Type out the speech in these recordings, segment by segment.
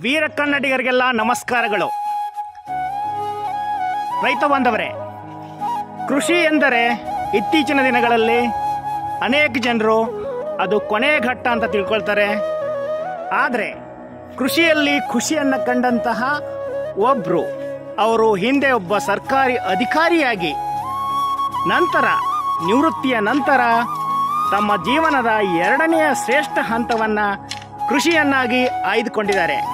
ವೀರ ಕನ್ನಡಿಗರಿಗೆಲ್ಲ ನಮಸ್ಕಾರಗಳು. ರೈತ ಬಾಂಧವರೇ, ಕೃಷಿ ಎಂದರೆ ಇತ್ತೀಚಿನ ದಿನಗಳಲ್ಲಿ ಅನೇಕ ಜನರು ಅದು ಕೊನೆಯ ಘಟ್ಟ ಅಂತ ತಿಳ್ಕೊಳ್ತಾರೆ. ಆದರೆ ಕೃಷಿಯಲ್ಲಿ ಖುಷಿಯನ್ನು ಕಂಡಂತಹ ಒಬ್ಬರು ಅವರು ಹಿಂದೆ ಒಬ್ಬ ಸರ್ಕಾರಿ ಅಧಿಕಾರಿಯಾಗಿ, ನಂತರ ನಿವೃತ್ತಿಯ ನಂತರ ತಮ್ಮ ಜೀವನದ ಎರಡನೆಯ ಶ್ರೇಷ್ಠ ಹಂತವನ್ನು ಕೃಷಿಯನ್ನಾಗಿ ಆಯ್ದುಕೊಂಡಿದ್ದಾರೆ.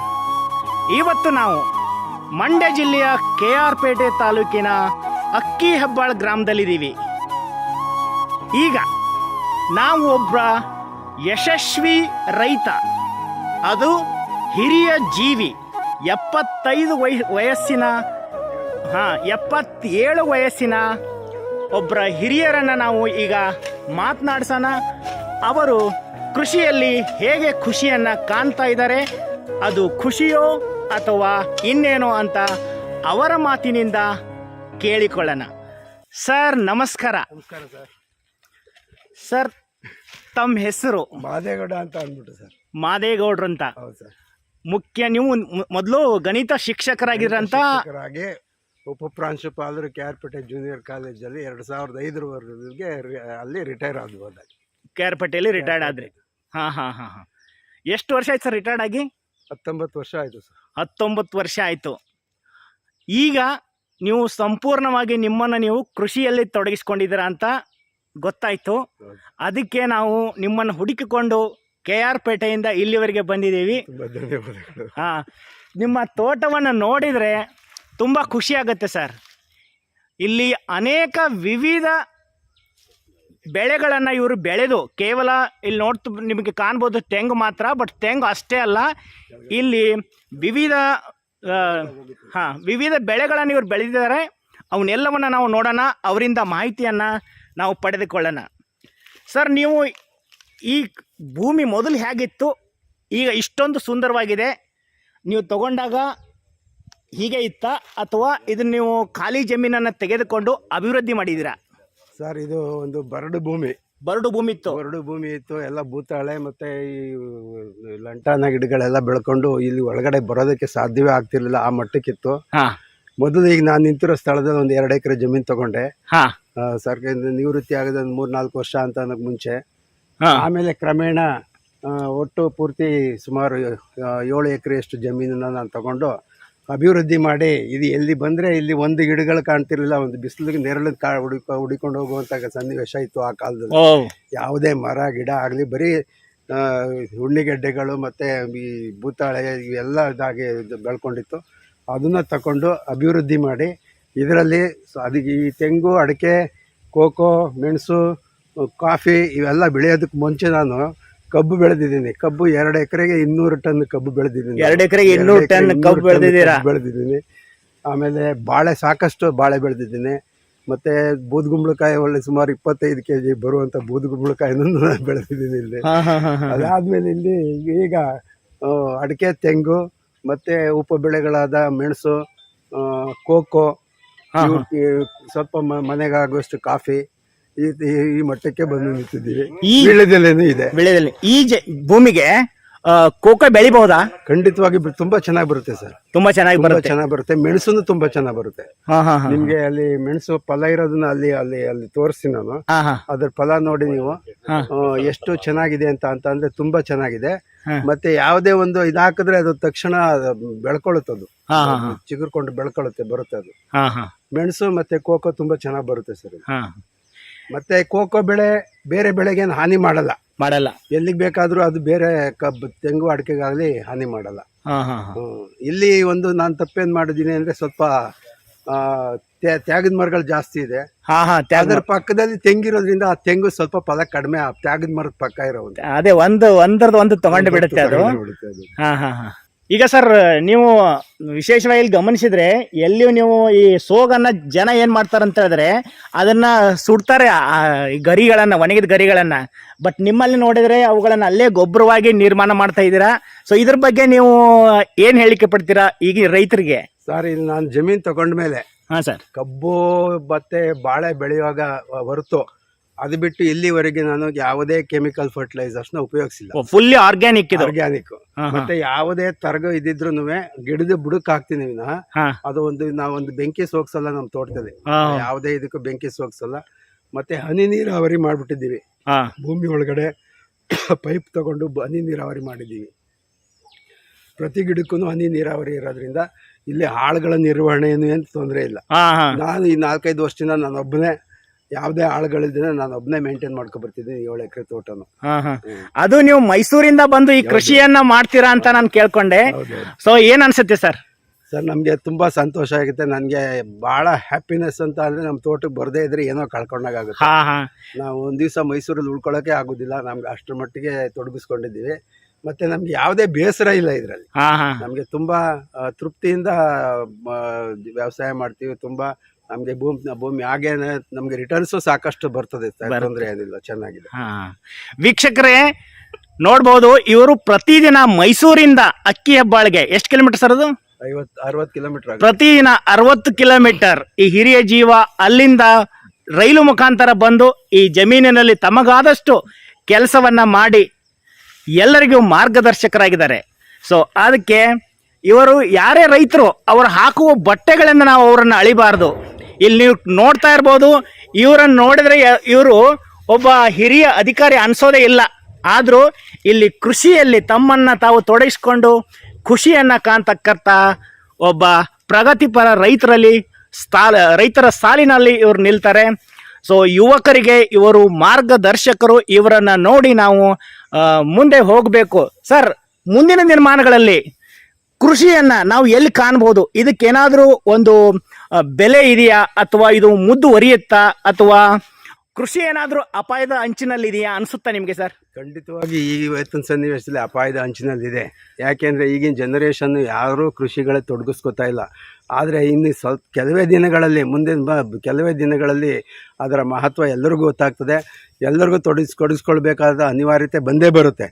ಇವತ್ತು ನಾವು ಮಂಡ್ಯ ಜಿಲ್ಲೆಯ ಕೆ ಆರ್ ಪೇಟೆ ತಾಲೂಕಿನ ಅಕ್ಕಿ ಹೆಬ್ಬಾಳ್ ಗ್ರಾಮದಲ್ಲಿದ್ದೀವಿ. ಈಗ ನಾವು ಒಬ್ಬ ಯಶಸ್ವಿ ರೈತ, ಅದು ಹಿರಿಯ ಜೀವಿ, ಎಪ್ಪತ್ತೈದು ವಯ ವಯಸ್ಸಿನ, ಹಾಂ, ಎಪ್ಪತ್ತೇಳು ವಯಸ್ಸಿನ ಒಬ್ಬರ ಹಿರಿಯರನ್ನು ನಾವು ಈಗ ಮಾತನಾಡ್ಸೋಣ. ಅವರು ಕೃಷಿಯಲ್ಲಿ ಹೇಗೆ ಖುಷಿಯನ್ನು ಕಾಣ್ತಾ ಇದ್ದಾರೆ, ಅದು ಖುಷಿಯೋ ಅಥವಾ ಇನ್ನೇನೋ ಅಂತ ಅವರ ಮಾತಿನಿಂದ ಕೇಳಿಕೊಳ್ಳೋಣ. ಸರ್ ನಮಸ್ಕಾರ. ನಮಸ್ಕಾರ ಸರ್. ಸರ್ ತಮ್ಮ ಹೆಸರು? ಮಾದೇಗೌಡ ಅಂತ ಅಂದ್ಬಿಟ್ಟು ಸರ್. ಮಾದೇಗೌಡ್ರು ಅಂತ. ಹೌದು ಸರ್. ಮುಖ್ಯ ನೀವು ಮೊದಲು ಗಣಿತ ಶಿಕ್ಷಕರಾಗಿರಂತ ಶಿಕ್ಷಕರಾಗಿ ಉಪ ಪ್ರಾಂಶುಪಾಲರು ಕೆ ಆರ್ ಪೇಟೆ ಜೂನಿಯರ್ ಕಾಲೇಜಲ್ಲಿ ಎರಡು ಸಾವಿರದ ಐದರವರೆಗೆ ಅಲ್ಲಿ ರಿಟೈರ್ ಆದ್ಬೋದ ಕೇರ್ಪೇಟೆಯಲ್ಲಿ ರಿಟೈರ್ಡ್ ಆದ್ರಿ. ಹಾಂ ಹಾಂ ಹಾಂ ಹಾಂ. ಎಷ್ಟು ವರ್ಷ ಆಯ್ತು ಸರ್ ರಿಟೈರ್ಡ್ ಆಗಿ? ಹತ್ತೊಂಬತ್ತು ವರ್ಷ ಆಯಿತು ಸರ್. ಹತ್ತೊಂಬತ್ತು ವರ್ಷ ಆಯಿತು. ಈಗ ನೀವು ಸಂಪೂರ್ಣವಾಗಿ ನಿಮ್ಮನ್ನು ನೀವು ಕೃಷಿಯಲ್ಲಿ ತೊಡಗಿಸ್ಕೊಂಡಿದ್ದೀರಾ ಅಂತ ಗೊತ್ತಾಯಿತು. ಅದಕ್ಕೆ ನಾವು ನಿಮ್ಮನ್ನು ಹುಡುಕಿಕೊಂಡು ಕೆ ಆರ್ ಪೇಟೆಯಿಂದ ಇಲ್ಲಿವರೆಗೆ ಬಂದಿದ್ದೀವಿ. ತುಂಬ ಧನ್ಯವಾದಗಳು. ಹಾಂ ನಿಮ್ಮ ತೋಟವನ್ನು ನೋಡಿದರೆ ತುಂಬ ಖುಷಿಯಾಗುತ್ತೆ ಸರ್. ಇಲ್ಲಿ ಅನೇಕ ವಿವಿಧ ಬೆಳೆಗಳನ್ನು ಇವರು ಬೆಳೆದು ಕೇವಲ ಇಲ್ಲಿ ನೋಡ್ತು ನಿಮಗೆ ಕಾಣ್ಬೋದು ತೆಂಗು ಮಾತ್ರ ಬಟ್ ತೆಂಗು ಅಷ್ಟೇ ಅಲ್ಲ. ಇಲ್ಲಿ ವಿವಿಧ ಹಾಂ, ವಿವಿಧ ಬೆಳೆಗಳನ್ನು ಇವರು ಬೆಳೆದಿದ್ದಾರೆ. ಅವನ್ನೆಲ್ಲವನ್ನು ನಾವು ನೋಡೋಣ, ಅವರಿಂದ ಮಾಹಿತಿಯನ್ನು ನಾವು ಪಡೆದುಕೊಳ್ಳೋಣ. ಸರ್, ನೀವು ಈ ಭೂಮಿ ಮೊದಲು ಹೇಗಿತ್ತು? ಈಗ ಇಷ್ಟೊಂದು ಸುಂದರವಾಗಿದೆ. ನೀವು ತಗೊಂಡಾಗ ಹೀಗೆ ಇತ್ತ? ಅಥವಾ ಇದನ್ನು ನೀವು ಖಾಲಿ ಜಮೀನನ್ನು ತೆಗೆದುಕೊಂಡು ಅಭಿವೃದ್ಧಿ ಮಾಡಿದ್ದೀರಾ? ಸರ್ ಇದು ಒಂದು ಬರಡು ಭೂಮಿ. ಬರಡು ಭೂಮಿ ಇತ್ತು. ಬರಡು ಭೂಮಿ ಇತ್ತು ಎಲ್ಲ ಭೂತಾಳೆ ಮತ್ತೆ ಈ ಲಂಟಾನ ಗಿಡಗಳೆಲ್ಲ ಬೆಳ್ಕೊಂಡು ಇಲ್ಲಿ ಒಳಗಡೆ ಬರೋದಕ್ಕೆ ಸಾಧ್ಯವೇ ಆಗ್ತಿರ್ಲಿಲ್ಲ ಆ ಮಟ್ಟಕ್ಕಿತ್ತು. ಮೊದಲು ಈಗ ನಾನು ನಿಂತಿರೋ ಸ್ಥಳದಲ್ಲಿ ಒಂದು ಎರಡು ಎಕರೆ ಜಮೀನು ತಗೊಂಡೆ. ಸರ್ಕಾರದಿಂದ ನಿವೃತ್ತಿ ಆಗದ ಒಂದು ಮೂರು ನಾಲ್ಕು ವರ್ಷ ಅಂತ ಅನ್ನೋಕೆ ಮುಂಚೆ. ಆಮೇಲೆ ಕ್ರಮೇಣ ಒಟ್ಟು ಪೂರ್ತಿ ಸುಮಾರು ಏಳು ಎಕರೆಯಷ್ಟು ಜಮೀನನ್ನು ನಾನು ತಗೊಂಡು ಅಭಿವೃದ್ಧಿ ಮಾಡಿ ಇದು ಎಲ್ಲಿ ಬಂದರೆ ಇಲ್ಲಿ ಒಂದು ಗಿಡಗಳು ಕಾಣ್ತಿರ್ಲಿಲ್ಲ ಒಂದು ಬಿಸಿಲಿಗೆ ನೆರಳು ಕಾ ಹುಡುಕ ಹುಡಿಕೊಂಡು ಹೋಗುವಂಥ ಸನ್ನಿವೇಶ ಇತ್ತು ಆ ಕಾಲದಲ್ಲಿ. ಯಾವುದೇ ಮರ ಗಿಡ ಆಗಲಿ ಬರೀ ಹುಣ್ಣಿಗೆಡ್ಡೆಗಳು ಮತ್ತು ಈ ಭೂತಾಳೆ ಇವೆಲ್ಲ ಇದಾಗಿ ಇದು ಬೆಳ್ಕೊಂಡಿತ್ತು. ಅದನ್ನು ತಗೊಂಡು ಅಭಿವೃದ್ಧಿ ಮಾಡಿ ಇದರಲ್ಲಿ ಸ- ಅದಕ್ಕೆ ಈ ತೆಂಗು ಅಡಿಕೆ ಕೋಕೋ ಮೆಣಸು ಕಾಫಿ ಇವೆಲ್ಲ ಬೆಳೆಯೋದಕ್ಕೆ ಮುಂಚೆ ನಾನು ಕಬ್ಬು ಬೆಳೆದಿದ್ದೀನಿ. ಕಬ್ಬು ಎರಡು ಎಕರೆಗೆ ಇನ್ನೂರು ಟನ್ ಕಬ್ಬು ಬೆಳೆದಿದ್ದೀನಿ. ಎರಡು ಎಕರೆಗೆ ಇನ್ನೂರು ಟನ್ ಕಬ್ಬು ಬೆಳೆದಿದ್ದೀರಾ? ಬೆಳೆದಿದ್ದೀನಿ. ಆಮೇಲೆ ಬಾಳೆ ಸಾಕಷ್ಟು ಬಾಳೆ ಬೆಳೆದಿದ್ದೀನಿ. ಮತ್ತೆ ಬೂದ್ಗುಂಬಳಕಾಯಿ ಒಳ್ಳೆ ಸುಮಾರು ಇಪ್ಪತ್ತೈದು ಕೆ ಜಿ ಬರುವಂತ ಬೂದ್ಗುಂಬಳಕಾಯಿನೂ ನಾನು ಬೆಳೆದಿದ್ದೀನಿ ಇಲ್ಲಿ. ಅದಾದ್ಮೇಲೆ ಇಲ್ಲಿ ಈಗ ಅಡಿಕೆ ತೆಂಗು ಮತ್ತೆ ಉಪ ಬೆಳೆಗಳಾದ ಮೆಣಸು ಕೋಕೋ ಸ್ವಲ್ಪ ಮನೆಗಾಗುವಷ್ಟು ಕಾಫಿ ಈ ಈ- ಮಟ್ಟಕ್ಕೆ ಬಂದು ನಿಂತಿದ್ದೀವಿ. ಈ ವೀಳ್ಯದೆಲೆನೂ ಇದೆ. ಬೆಳೆದಲ್ಲಿ ಈ ಜ ಭೂಮಿಗೆ ಆ, ಕೋಕೋ ಬೆಳಿಬಹುದಾ? ಖಂಡಿತವಾಗಿ ಬ- ತುಂಬಾ ಚೆನ್ನಾಗಿ ಬರುತ್ತೆ ಸರ್. ತುಂಬಾ ಚೆನ್ನಾಗಿ ತುಂಬಾ ಬರುತ್ತೆ. ಚೆನ್ನಾಗಿ ಬರುತ್ತೆ. ಮೆಣಸುನು ತುಂಬಾ ಚೆನ್ನಾಗಿ ಬರುತ್ತೆ. ಹಾಂ ಹಾಂ ಹಾಂ ನಿಮ್ಗೆ ಅಲ್ಲಿ ಮೆಣಸು ಫಲ ಇರೋದನ್ನ ಅಲ್ಲಿ ಅಲ್ಲಿ ಅಲ್ಲಿ ತೋರಿಸ್ತೀನಿ ನಾನು. ಹಾಂ ಹಾಂ. ಅದ್ರ ಫಲ ನೋಡಿ ನೀವು. ಹಾ. ಆ, ಎಷ್ಟು ಚೆನ್ನಾಗಿದೆ ಅಂತ ಅಂತ ಅಂದ್ರೆ ತುಂಬಾ ಚೆನ್ನಾಗಿದೆ. ಹಾ. ಮತ್ತೆ ಯಾವುದೇ ಒಂದು ಇದಾಕಿದ್ರೆ ಅದು ತಕ್ಷಣ ಅದು ಬೆಳ್ಕೊಳ್ಳುತ್ತೆ ಅದು. ಹಾಂ ಹಾಂ ಹಾಂ. ಚಿಗುರ್ಕೊಂಡು ಬೆಳ್ಕೊಳ್ಳುತ್ತೆ ಬರುತ್ತೆ ಅದು. ಹಾಂ ಹಾಂ. ಮೆಣಸು ಮತ್ತೆ ಕೋಕೋ ತುಂಬಾ ಚೆನ್ನಾಗಿ ಬರುತ್ತೆ ಸರ್ ಇದು. ಹಾಂ. ಮತ್ತೆ ಕೋಕೋ ಬೆಳೆ ಬೇರೆ ಬೆಳೆಗೆ ಏನು ಹಾನಿ ಮಾಡಲ್ಲ. ಮಾಡಲ್ಲ. ಎಲ್ಲಿಗೆ ಬೇಕಾದ್ರೂ ಅದು ಬೇರೆ ಕಬ್ಬು ತೆಂಗು ಅಡಿಕೆಗಾಗಲಿ ಹಾನಿ ಮಾಡಲ್ಲ. ಹಾಂ ಹಾಂ ಹಾಂ. ಹ್ಮ್. ಇಲ್ಲಿ ಒಂದು ನಾನು ತಪ್ಪೇನ್ ಮಾಡಿದ್ದೀನಿ ಅಂದ್ರೆ ಸ್ವಲ್ಪ ಆ, ತ್ಯಾ- ತ್ಯಾಗದ ಮರಗಳು ಜಾಸ್ತಿ ಇದೆ. ಹಾಂ ಹಾಂ ತ್ಯಾಗ ಅದರ ಪಕ್ಕದಲ್ಲಿ ತೆಂಗಿರೋದ್ರಿಂದ ಆ ತೆಂಗು ಸ್ವಲ್ಪ ಫಲ ಕಡಿಮೆ ಆ ತ್ಯಾಗದ ಮರದ ಪಕ್ಕ ಇರೋ ಒಂದು ಅದೇ ಒಂದು ಒಂದರದ್ದು ಒಂದು ತಗೊಂಡು ಬಿಡುತ್ತೆ ಅದು. ಹಾ ಹಾ ಹಾ. ಈಗ ಸರ್ ನೀವು ವಿಶೇಷವಾಗಿ ಇಲ್ಲಿ ಗಮನಿಸಿದ್ರೆ ಎಲ್ಲಿಯೂ ನೀವು ಈ ಸೋಗನ್ನ ಜನ ಏನ್ ಮಾಡ್ತಾರೆ ಅಂತ ಹೇಳಿದ್ರೆ ಅದನ್ನ ಸುಡ್ತಾರೆ ಗರಿಗಳನ್ನ ಒಣಗಿದ ಗರಿಗಳನ್ನ. ಬಟ್ ನಿಮ್ಮಲ್ಲಿ ನೋಡಿದ್ರೆ ಅವುಗಳನ್ನ ಅಲ್ಲೇ ಗೊಬ್ಬರವಾಗಿ ನಿರ್ಮಾಣ ಮಾಡ್ತಾ ಇದ್ದೀರಾ? ಸೊ ಇದ್ರ ಬಗ್ಗೆ ನೀವು ಏನ್ ಹೇಳಿಕೆ ಪಡ್ತೀರಾ ಈಗ ರೈತರಿಗೆ? ಸರ್ ಇಲ್ಲಿ ನಾನು ಜಮೀನ್ ತಗೊಂಡ್ಮೇಲೆ ಹಾ ಸರ್. ಕಬ್ಬು ಮತ್ತೆ ಬಾಳೆ ಬೆಳೆಯುವಾಗ ಹೊರತು ಅದು ಬಿಟ್ಟು ಇಲ್ಲಿವರೆಗೆ ನಾನು ಯಾವುದೇ ಕೆಮಿಕಲ್ ಫರ್ಟಿಲೈಸರ್ಸ್ನ ಉಪಯೋಗಿಸಿಲ್ಲ. ಫುಲ್ಲಿ ಆರ್ಗ್ಯಾನಿಕ್ ಇದು. ಆರ್ಗ್ಯಾನಿಕ್. ಮತ್ತೆ ಯಾವುದೇ ತರಗ ಇದಿದ್ರು ಗಿಡದ ಬುಡಕ್ ಹಾಕ್ತೀನಿ ವಿನಃ. ಅದು ಒಂದು ನಾವೊಂದು ಬೆಂಕಿ ಸೋಗ್ಸಲ್ಲ ನಮ್ಮ ತೋಟದಲ್ಲಿ. ಯಾವುದೇ ಇದಕ್ಕೂ ಬೆಂಕಿ ಸೋಗ್ಸಲ್ಲ ಮತ್ತೆ ಹನಿ ನೀರಾವರಿ ಮಾಡ್ಬಿಟ್ಟಿದ್ದೀವಿ. ಭೂಮಿ ಒಳಗಡೆ ಪೈಪ್ ತಗೊಂಡು ಹನಿ ನೀರಾವರಿ ಮಾಡಿದ್ದೀವಿ. ಪ್ರತಿ ಗಿಡಕ್ಕೂ ಹನಿ ನೀರಾವರಿ ಇರೋದ್ರಿಂದ ಇಲ್ಲಿ ಆಳುಗಳ ನಿರ್ವಹಣೆ ಏನು ತೊಂದರೆ ಇಲ್ಲ. ನಾನು ಈ ನಾಲ್ಕೈದು ವರ್ಷದಿಂದ ನಾನು ಒಬ್ಬನೇ ಯಾವುದೇ ಆಳುಗಳಿದ್ರೆ ನಾನು ಒಬ್ಬನೇ ಮೇಂಟೈನ್ ಮಾಡ್ಕೊ ಬರ್ತಿದ್ದೀನಿ ಏಳು ಎಕರೆ ತೋಟನು. ಹಾ, ಹಾ. ಅದು ನೀವು ಮೈಸೂರಿಂದ ಬಂದು ಈ ಕೃಷಿಯನ್ನ ಮಾಡ್ತೀರಾ ಅಂತ ನಾನು ಕೇಳ್ಕೊಂಡೆ. ಸೊ ಏನ್ ಅನ್ಸುತ್ತೆ ಸರ್? ಸರ್ ನಮಗೆ ತುಂಬಾ ಸಂತೋಷ ಆಗುತ್ತೆ. ನನಗೆ ಭಾಳ ಹ್ಯಾಪಿನೆಸ್ ಅಂತ ಅಂದ್ರೆ ನಮ್ಮ ತೋಟಕ್ಕೆ ಬರದೇ ಇದ್ರೆ ಏನೋ ಕಳ್ಕೊಂಡಾಗ ಹಾ ಹಾ. ನಾವು ಒಂದ್ ದಿವಸ ಮೈಸೂರಲ್ಲಿ ಉಳ್ಕೊಳ್ಳೋಕೆ ಆಗೋದಿಲ್ಲ. ನಮ್ಗೆ ಅಷ್ಟರ ಮಟ್ಟಿಗೆ ತೊಡಗಿಸ್ಕೊಂಡಿದ್ದೀವಿ. ಮತ್ತೆ ನಮ್ಗೆ ಯಾವುದೇ ಬೇಸರ ಇಲ್ಲ ಇದರಲ್ಲಿ. ಹಾ ಹಾ. ನಮಗೆ ತುಂಬ ತೃಪ್ತಿಯಿಂದ ವ್ಯವಸಾಯ ಮಾಡ್ತೀವಿ. ತುಂಬ ನಮಗೆ ಭೂಮಿ ಭೂಮಿ ಹಾಗೇನೆ ನಮಗೆ ರಿಟರ್ನ್ಸು ಸಾಕಷ್ಟು ಬರ್ತದೆ. ತೊಂದರೆ ಏನಿಲ್ಲ ಚೆನ್ನಾಗಿದೆ. ಹಾ. ವೀಕ್ಷಕರೇ ನೋಡ್ಬೋದು ಇವರು ಪ್ರತಿದಿನ ಮೈಸೂರಿಂದ ಅಕ್ಕಿ ಹೆಬ್ಬಾಳ್ಗೆ ಎಷ್ಟು ಕಿಲೋಮೀಟರ್ ಸರ್ ಅದು? ಐವತ್ತು ಅರವತ್ತು ಕಿಲೋಮೀಟರ್ ಪ್ರತಿದಿನ ಅರವತ್ತು ಕಿಲೋಮೀಟರ್ ಈ ಹಿರಿಯ ಜೀವ ಅಲ್ಲಿಂದ ರೈಲು ಮುಖಾಂತರ ಬಂದು ಈ ಜಮೀನಿನಲ್ಲಿ ತಮಗಾದಷ್ಟು ಕೆಲಸವನ್ನ ಮಾಡಿ ಎಲ್ಲರಿಗೂ ಮಾರ್ಗದರ್ಶಕರಾಗಿದ್ದಾರೆ. ಸೊ ಅದಕ್ಕೆ ಇವರು ಯಾರೇ ರೈತರು ಅವರು ಹಾಕುವ ಬಟ್ಟೆಗಳನ್ನು ನಾವು ಅವರನ್ನು ಅಳಿಬಾರ್ದು. ಇಲ್ಲಿ ನೀವು ನೋಡ್ತಾ ಇರ್ಬೋದು, ಇವರನ್ನು ನೋಡಿದ್ರೆ ಇವರು ಒಬ್ಬ ಹಿರಿಯ ಅಧಿಕಾರಿ ಅನಿಸೋದೇ ಇಲ್ಲ. ಆದರೂ ಇಲ್ಲಿ ಕೃಷಿಯಲ್ಲಿ ತಮ್ಮನ್ನು ತಾವು ತೊಡಗಿಸ್ಕೊಂಡು ಖುಷಿಯನ್ನು ಕಾಣ್ತಕ್ಕಂಥ ಒಬ್ಬ ಪ್ರಗತಿಪರ ರೈತರಲ್ಲಿ ಸ್ಥಾಲ, ರೈತರ ಸಾಲಿನಲ್ಲಿ ಇವರು ನಿಲ್ತಾರೆ. ಸೊ ಯುವಕರಿಗೆ ಇವರು ಮಾರ್ಗದರ್ಶಕರು, ಇವರನ್ನು ನೋಡಿ ನಾವು ಮುಂದೆ ಹೋಗಬೇಕು. ಸರ್ ಮುಂದಿನ ನಿರ್ಮಾಣಗಳಲ್ಲಿ ಕೃಷಿಯನ್ನು ನಾವು ಎಲ್ಲಿ ಕಾಣ್ಬೋದು? ಇದಕ್ಕೇನಾದರೂ ಒಂದು ಬೆಲೆ ಇದೆಯಾ ಅಥವಾ ಇದು ಮುದ್ದುವರಿಯುತ್ತಾ ಅಥವಾ ಕೃಷಿ ಏನಾದರೂ ಅಪಾಯದ ಅಂಚಿನಲ್ಲಿದೆಯಾ ಅನಿಸುತ್ತಾ ನಿಮಗೆ ಸರ್? ಖಂಡಿತವಾಗಿ ಈ ಸನ್ನಿವೇಶದಲ್ಲಿ ಅಪಾಯದ ಅಂಚಿನಲ್ಲಿದೆ. ಯಾಕೆಂದರೆ ಈಗಿನ ಜನರೇಷನ್ ಯಾರೂ ಕೃಷಿಗಳೇ ತೊಡಗಿಸ್ಕೊತಾ ಇಲ್ಲ. ಆದರೆ ಇನ್ನು ಸ್ವಲ್ಪ ಕೆಲವೇ ದಿನಗಳಲ್ಲಿ, ಮುಂದಿನ ಕೆಲವೇ ದಿನಗಳಲ್ಲಿ ಅದರ ಮಹತ್ವ ಎಲ್ಲರಿಗೂ ಗೊತ್ತಾಗ್ತದೆ. ಎಲ್ಲರಿಗೂ ತೊಡಗಿಸ್, ತೊಡಗಿಸ್ಕೊಳ್ಬೇಕಾದ ಅನಿವಾರ್ಯತೆ ಬಂದೇ ಬರುತ್ತೆ.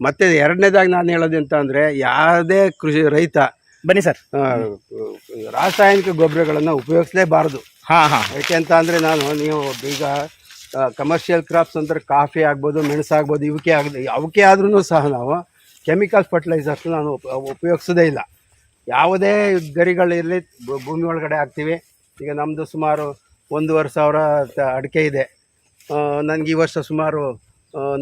ಮತ್ತು ಎರಡನೇದಾಗಿ ನಾನು ಹೇಳೋದು ಅಂತ ಅಂದರೆ, ಯಾವುದೇ ಕೃಷಿ ರೈತ ಬನ್ನಿ ಸರ್. ರಾಸಾಯನಿಕ ಗೊಬ್ಬರಗಳನ್ನು ಉಪಯೋಗಿಸಲೇಬಾರದು. ಹಾಂ ಹಾಂ. ಯಾಕೆ ಅಂತ ಅಂದರೆ ನಾನು ನೀವು ಈಗ ಕಮರ್ಷಿಯಲ್ ಕ್ರಾಪ್ಸ್ ಅಂದ್ರೆ ಕಾಫಿ ಆಗ್ಬೋದು ಮೆಣಸು ಆಗ್ಬೋದು ಇವಕ್ಕೆ ಆಗಲಿ ಅವಕ್ಕೆ ಆದ್ರೂ ಸಹ ನಾವು ಕೆಮಿಕಲ್ ಫರ್ಟಿಲೈಸರ್ಸ್ ನಾನು ಉಪ- ಉಪಯೋಗಿಸೋದೇ ಇಲ್ಲ. ಯಾವುದೇ ಗರಿಗಳಿರಲಿ ಭೂಮಿ ಒಳಗಡೆ ಹಾಕ್ತೀವಿ. ಈಗ ನಮ್ಮದು ಸುಮಾರು ಒಂದೂವರೆ ಸಾವಿರ ಅಡಿಕೆ ಇದೆ. ನನಗೆ ಈ ವರ್ಷ ಸುಮಾರು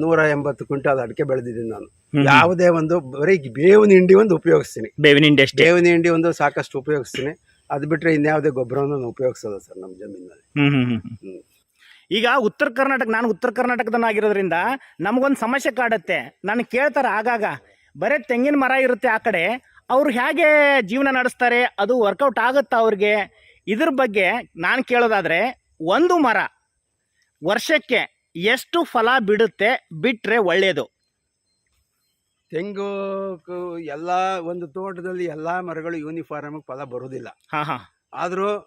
ನೂರ ಎಂಬತ್ತು ಕ್ವಿಂಟಾಲ್ ಅಡಿಕೆ ಬೆಳೆದಿದ್ದೀನಿ ನಾನು. ಯಾವುದೇ ಒಂದು ಬರೀ ಬೇವಿನ ಹಿಂಡಿ ಒಂದು ಉಪಯೋಗಿಸ್ತೀನಿ. ಬೇವಿನ ಹಿಂಡಿ ಅಷ್ಟೇ? ಬೇವಿನ ಹಿಂಡಿ ಒಂದು ಸಾಕಷ್ಟು ಉಪಯೋಗಿಸ್ತೀನಿ. ಅದು ಬಿಟ್ಟರೆ ಇನ್ಯಾವುದೇ ಗೊಬ್ಬರವನ್ನು ನಾನು ಉಪಯೋಗಿಸಲ್ಲ ಸರ್ ನಮ್ಮ ಜಮೀನಲ್ಲಿ ಹ್ಮ್. ಈಗ ಉತ್ತರ ಕರ್ನಾಟಕ ನಾನು ಉತ್ತರ ಕರ್ನಾಟಕದನ್ನಾಗಿರೋದ್ರಿಂದ ನಮಗೊಂದು ಸಮಸ್ಯೆ ಕಾಡುತ್ತೆ. ನಾನು ಕೇಳ್ತಾರೆ ಆಗಾಗ ಬರೀ ತೆಂಗಿನ ಮರ ಇರುತ್ತೆ ಆ ಕಡೆ ಅವ್ರು ಹೇಗೆ ಜೀವನ ನಡೆಸ್ತಾರೆ ಅದು ವರ್ಕೌಟ್ ಆಗುತ್ತಾ ಅವ್ರಿಗೆ? ಇದ್ರ ಬಗ್ಗೆ ನಾನು ಕೇಳೋದಾದ್ರೆ ಒಂದು ಮರ ವರ್ಷಕ್ಕೆ ಎಷ್ಟು ಫಲ ಬಿಡುತ್ತೆ ಬಿಟ್ರೆ ಒಳ್ಳೆಯದು ತೆಂಗು ಕು- ಎಲ್ಲ ಒಂದು ತೋಟದಲ್ಲಿ ಎಲ್ಲ ಮರಗಳು ಯೂನಿಫಾರ್ಮ್ ಫಲ ಬರೋದಿಲ್ಲ. ಹಾ ಹಾ. ಆದರೂ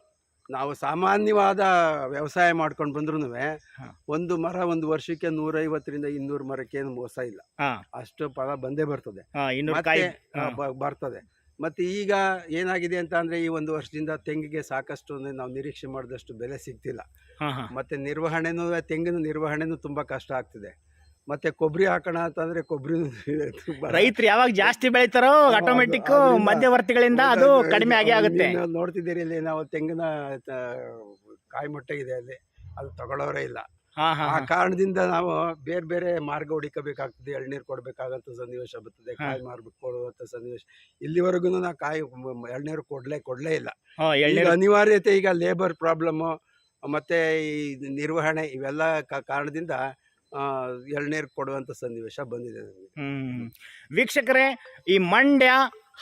ನಾವು ಸಾಮಾನ್ಯವಾದ ವ್ಯವಸಾಯ ಮಾಡ್ಕೊಂಡು ಬಂದ್ರೂ ಹಾ. ಒಂದು ಮರ ಒಂದು ವರ್ಷಕ್ಕೆ ನೂರೈವತ್ತರಿಂದ ಇನ್ನೂರು ಮರಕ್ಕೆ ಏನು ಮೋಸ ಇಲ್ಲ. ಹಾ. ಅಷ್ಟು ಫಲ ಬಂದೇ ಬರ್ತದೆ. ಹಾ ಇನ್ನೂರು ಮತ್ತೆ ಕಾಯಿ ಆ, ಬ- ಬರ್ತದೆ. ಮತ್ತೆ ಈಗ ಏನಾಗಿದೆ ಅಂತ ಅಂದರೆ ಈ ಒಂದು ವರ್ಷದಿಂದ ತೆಂಗಿಗೆ ಸಾಕಷ್ಟು ಅಂದ್ರೆ ನಾವು ನಿರೀಕ್ಷೆ ಮಾಡಿದಷ್ಟು ಬೆಲೆ ಸಿಗ್ತಿಲ್ಲ. ಮತ್ತು ನಿರ್ವಹಣೆನೂ ತೆಂಗಿನ ನಿರ್ವಹಣೆನೂ ತುಂಬಾ ಕಷ್ಟ ಆಗ್ತಿದೆ. ಮತ್ತೆ ಕೊಬ್ಬರಿ ಹಾಕೋಣ ಅಂತಂದ್ರೆ ಕೊಬ್ಬರಿ ರೈತರು ಯಾವಾಗ ಜಾಸ್ತಿ ಬೆಳಿತಾರೋ ಆಟೋಮೆಟಿಕ್ ಮಧ್ಯವರ್ತಿಗಳಿಂದ ಅದು ಕಡಿಮೆ ಆಗಿ ಆಗುತ್ತೆ. ನೋಡ್ತಿದ್ದೀರಿ ಇಲ್ಲಿ ನಾವು ತೆಂಗಿನ ಕಾಯಿ ಮೊಟ್ಟೆ ಇದೆ ಅಲ್ಲಿ. ಅದು ತಗೊಳ್ಳೋರೇ ಇಲ್ಲ. ಆ ಕಾರಣದಿಂದ ನಾವು ಬೇರೆ ಬೇರೆ ಮಾರ್ಗ ಹುಡುಕಬೇಕಾಗ್ತದೆ ಎಳ್ನೀರು ಕೊಡ್ಬೇಕಾಗಂತ ಸನ್ನಿವೇಶ ಬರ್ತದೆ ಕಾಯಿ ಮಾರ್ಬೇಕು ಕೊಡುವಂತ ಸನ್ನಿವೇಶ. ಇಲ್ಲಿವರೆಗೂ ನಾವು ಕಾಯಿ ಎಳ್ನೀರು ಕೊಡ್ಲೇ ಕೊಡ್ಲೇ ಇಲ್ಲ. ಈಗ ಅನಿವಾರ್ಯತೆ ಈಗ ಲೇಬರ್ ಪ್ರಾಬ್ಲಮ್ ಮತ್ತೆ ಈ ನಿರ್ವಹಣೆ ಇವೆಲ್ಲ ಕಾರಣದಿಂದ ಆ, ಎಳ್ನೀರು ಕೊಡುವಂತ ಸನ್ನಿವೇಶ ಬಂದಿದೆ ನಮಗೆ. ಹ್ಮ್. ವೀಕ್ಷಕರೇ ಈ ಮಂಡ್ಯ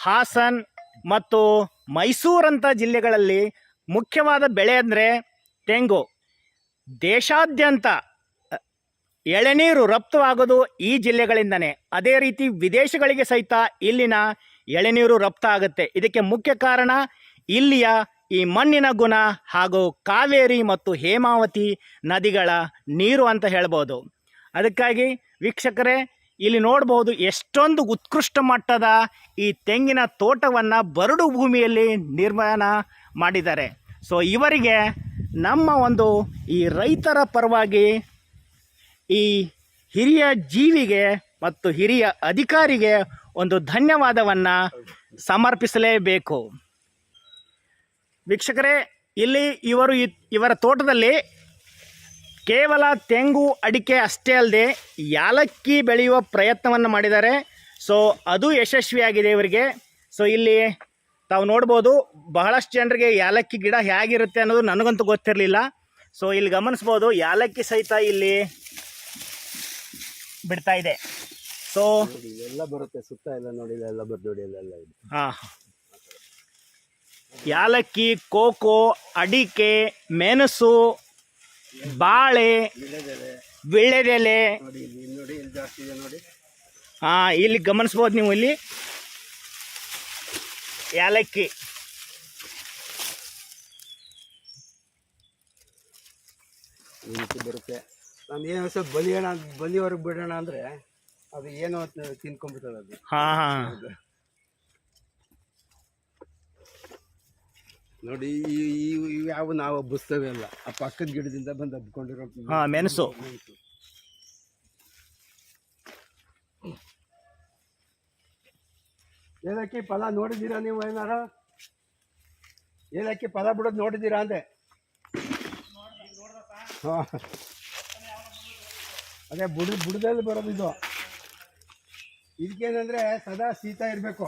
ಹಾಸನ್ ಮತ್ತು ಮೈಸೂರಂತ ಜಿಲ್ಲೆಗಳಲ್ಲಿ ಮುಖ್ಯವಾದ ಬೆಳೆ ಅಂದರೆ ತೆಂಗು. ದೇಶಾದ್ಯಂತ ಎಳೆನೀರು ರಫ್ತು ಆಗೋದು ಈ ಜಿಲ್ಲೆಗಳಿಂದನೇ. ಅದೇ ರೀತಿ ವಿದೇಶಗಳಿಗೆ ಸಹಿತ ಇಲ್ಲಿನ ಎಳೆನೀರು ರಫ್ತ ಆಗುತ್ತೆ. ಇದಕ್ಕೆ ಮುಖ್ಯ ಕಾರಣ ಇಲ್ಲಿಯ ಈ ಮಣ್ಣಿನ ಗುಣ ಹಾಗೂ ಕಾವೇರಿ ಮತ್ತು ಹೇಮಾವತಿ ನದಿಗಳ ನೀರು ಅಂತ ಹೇಳ್ಬೋದು. ಅದಕ್ಕಾಗಿ ವೀಕ್ಷಕರೇ, ಇಲ್ಲಿ ನೋಡಬಹುದು ಎಷ್ಟೊಂದು ಉತ್ಕೃಷ್ಟ ಮಟ್ಟದ ಈ ತೆಂಗಿನ ತೋಟವನ್ನು ಬರಡು ಭೂಮಿಯಲ್ಲಿ ನಿರ್ಮಾಣ ಮಾಡಿದ್ದಾರೆ. ಸೊ ಇವರಿಗೆ ನಮ್ಮ ಒಂದು ಈ ರೈತರ ಪರವಾಗಿ ಈ ಹಿರಿಯ ಜೀವಿಗೆ ಮತ್ತು ಹಿರಿಯ ಅಧಿಕಾರಿಗೆ ಒಂದು ಧನ್ಯವಾದವನ್ನು ಸಮರ್ಪಿಸಲೇಬೇಕು. ವೀಕ್ಷಕರೇ, ಇಲ್ಲಿ ಇವರು ಇವರ ತೋಟದಲ್ಲಿ ಕೇವಲ ತೆಂಗು ಅಡಿಕೆ ಅಷ್ಟೇ ಅಲ್ಲದೆ ಯಾಲಕ್ಕಿ ಬೆಳೆಯುವ ಪ್ರಯತ್ನವನ್ನು ಮಾಡಿದ್ದಾರೆ. ಸೊ ಅದು ಯಶಸ್ವಿಯಾಗಿದೆ ಇವರಿಗೆ. ಸೊ ಇಲ್ಲಿ ತಾವು ನೋಡ್ಬೋದು ಬಹಳಷ್ಟು ಜನರಿಗೆ ಯಾಲಕ್ಕಿ ಗಿಡ ಹೇಗಿರುತ್ತೆ ಅನ್ನೋದು ನನಗಂತೂ ಗೊತ್ತಿರಲಿಲ್ಲ. ಸೊ ಇಲ್ಲಿ ಗಮನಿಸ್ಬೋದು ಯಾಲಕ್ಕಿ ಸಹಿತ ಇಲ್ಲಿ ಬಿಡ್ತಾ ಇದೆ. ಸೊ ಎಲ್ಲ ಬರುತ್ತೆ ಸುತ್ತ ಎಲ್ಲ ನೋಡಿ ಎಲ್ಲ ನೋಡಿ ಇದೆ. ಹಾಂ. ಯಾಲಕ್ಕಿ ಕೋಕೋ ಅಡಿಕೆ ಮೆಣಸು ಬಾಳೆ ವಿಳ್ಳೆದೆಲೆ ಹಾಂ ಇಲ್ಲಿ ಗಮನಿಸ್ಬೋದು ನೀವು ಇಲ್ಲಿ. ಈ ರೀತಿ ಬರುತ್ತೆ. ನಾನು ಏನು ಸ್ವಲ್ಪ ಬಲಿಯೋಣ ಬಲಿವರೆಗೆ ಬಿಡೋಣ ಅಂದರೆ ಅದು ಏನೋ ತಿನ್ಕೊಂಡ್ಬಿಡ್ತದೆ ಅದು. ಹಾಂ ಹಾಂ. ನೋಡಿ ಇವು ಯಾವ ನಾವು ಹಬ್ಬಿಸ್ತೇವೆ ಅಲ್ಲ. ಆ ಪಕ್ಕದ ಗಿಡದಿಂದ ಬಂದು ಹಬ್ಕೊಂಡಿರೋ ಹಾಂ ಮೆಣಸು. ಮೆಣಸು. ಏಲಕ್ಕಿ ಫಲ ನೋಡಿದ್ದೀರಾ ನೀವು ಏನಾರ? ಏಲಕ್ಕಿ ಫಲ ಬಿಡೋದು ನೋಡಿದ್ದೀರಾ ಅಂದೆ. ಹಾಂ. ಅದೇ ಬುಡ ಬುಡದಲ್ಲಿ ಬರೋದು ಇದು. ಇದಕ್ಕೇನಂದ್ರೆ ಸದಾ ಶೀತ ಇರಬೇಕು.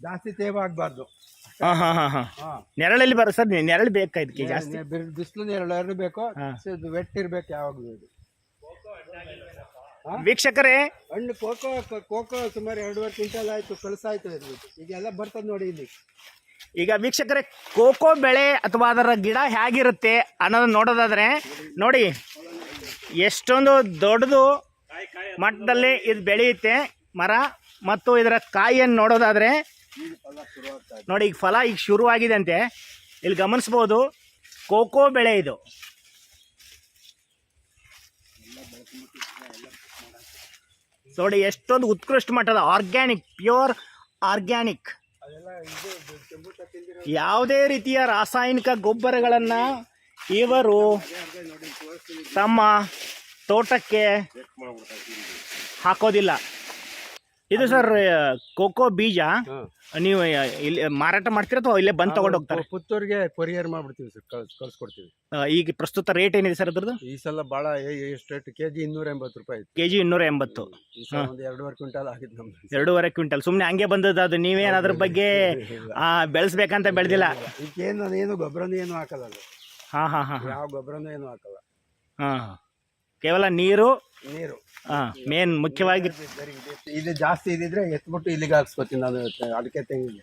ಜಾಸ್ತಿ ತೇವ ಆಗಬಾರ್ದು. ಹಾಂ ಹಾಂ ಹಾಂ ಹಾಂ. ಹಾಂ. ನೆರಳಲ್ಲಿ ಬರೋ ಸರ್ ನೆರಳು ಬೇಕಾ ಇದಕ್ಕೆ ಜಾಸ್ತಿ? ಬಿಸಿಲು ಎರಡು ಬೇಕು. ವೆಟ್ ಇರಬೇಕು ಯಾವಾಗಲೂ ಇದು. ವೀಕ್ಷಕರೇ ಹಣ್ಣು ಕೋಕೋ ಕೋಕೋ ಸುಮಾರು ಎರಡೂವರೆ ಕ್ವಿಂಟಲ್ ಆಯ್ತು ಕಳಿಸಾಯ್ತು ಇದು ಈಗ ಎಲ್ಲ ಬರ್ತದೆ ನೋಡಿ ಇಲ್ಲಿ. ಈಗ ವೀಕ್ಷಕರೇ ಕೋಕೋ ಬೆಳೆ ಅಥವಾ ಅದರ ಗಿಡ ಹೇಗಿರುತ್ತೆ ಅನ್ನೋದನ್ನ ನೋಡೋದಾದ್ರೆ ನೋಡಿ ಎಷ್ಟೊಂದು ದೊಡ್ಡದು ಮಟ್ಟದಲ್ಲಿ ಇದು ಬೆಳೆಯುತ್ತೆ. ಮರ ಮತ್ತು ಇದರ ಕಾಯಿಯನ್ನು ನೋಡೋದಾದ್ರೆ ನೋಡಿ ಈಗ ಫಲ ಈಗ ಶುರುವಾಗಿದೆ ಅಂತೆ. ಇಲ್ಲಿ ಗಮನಿಸ್ಬೋದು ಕೋಕೋ ಬೆಳೆ ಇದು. ನೋಡಿ, ಎಷ್ಟೊಂದು ಉತ್ಕೃಷ್ಟ ಮಟ್ಟದ ಆರ್ಗ್ಯಾನಿಕ್ ಪ್ಯೂರ್ ಆರ್ಗ್ಯಾನಿಕ್ ಯಾವುದೇ ರೀತಿಯ ರಾಸಾಯನಿಕ ಗೊಬ್ಬರಗಳನ್ನು ಇವರು ತಮ್ಮ ತೋಟಕ್ಕೆ ಹಾಕೋದಿಲ್ಲ. ಇದು ಸರ್ ಕೋಕೋ ಬೀಜ. ನೀವು ಇಲ್ಲಿ ಮಾರಾಟ ಮಾಡ್ತೀರ ಅಥವಾ ಇಲ್ಲೇ ಬಂದು ತಗೊಂಡು ಹೋಗ್ತಾರೆ? ಪುತ್ತೂರಿಗೆ ಕೊರಿಯರ್ ಮಾಡ್ಬಿಡ್ತೀವಿ ಸರ್ ಕಳ್ಸ್ಕೊಡ್ತೀವಿ. ಆ, ಈಗ ಪ್ರಸ್ತುತ ರೇಟ್ ಏನಿದೆ ಸರ್ ಅದ್ರದ್ದು? ಈ ಸಲ ಭಾಳ ಎಷ್ಟು ರೇಟ್ ಕೆ ಜಿ ಇನ್ನೂರ ಎಂಬತ್ತು ರೂಪಾಯಿ ಇತ್ತು ಕೆ ಜಿ ಇನ್ನೂರ ಎಂಬತ್ತು. ಈ ಸಲ ಒಂದು ಎರಡೂವರೆ ಕ್ವಿಂಟಲ್ ಆಗಿದ್ದು ನಮ್ದು. ಎರಡೂವರೆ ಕ್ವಿಂಟಲ್. ಸುಮ್ಮನೆ ಹಂಗೆ ಬಂದದ್ದು ಅದು ನೀವೇನು ಅದ್ರ ಬಗ್ಗೆ ಆ, ಬೆಳೆಸ್ಬೇಕಂತ ಬೆಳೆದಿಲ್ಲ. ಈಗೇನು ನಾನು ಏನು ಗೊಬ್ಬರನೂ ಏನು ಹಾಕಲ್ಲ ಅದು. ಹಾಂ ಹಾಂ ಹಾಂ. ಯಾವ ಗೊಬ್ಬರನೂ ಏನು ಹಾಕಲ್ಲ. ಹಾಂ. ಕೇವಲ ನೀರು ನೀರು. ಹಾಂ ಮೇನ್ ಮುಖ್ಯವಾಗಿ ಇದು ಜಾಸ್ತಿ ಇದ್ರೆ ಎತ್ಬಿಟ್ಟು ಇಲ್ಲಿಗೆ ಹಾಕ್ಸ್ಕೊತೀನಿ ನಾನು ಅಡಿಕೆ ತೆಂಗಿಗೆ.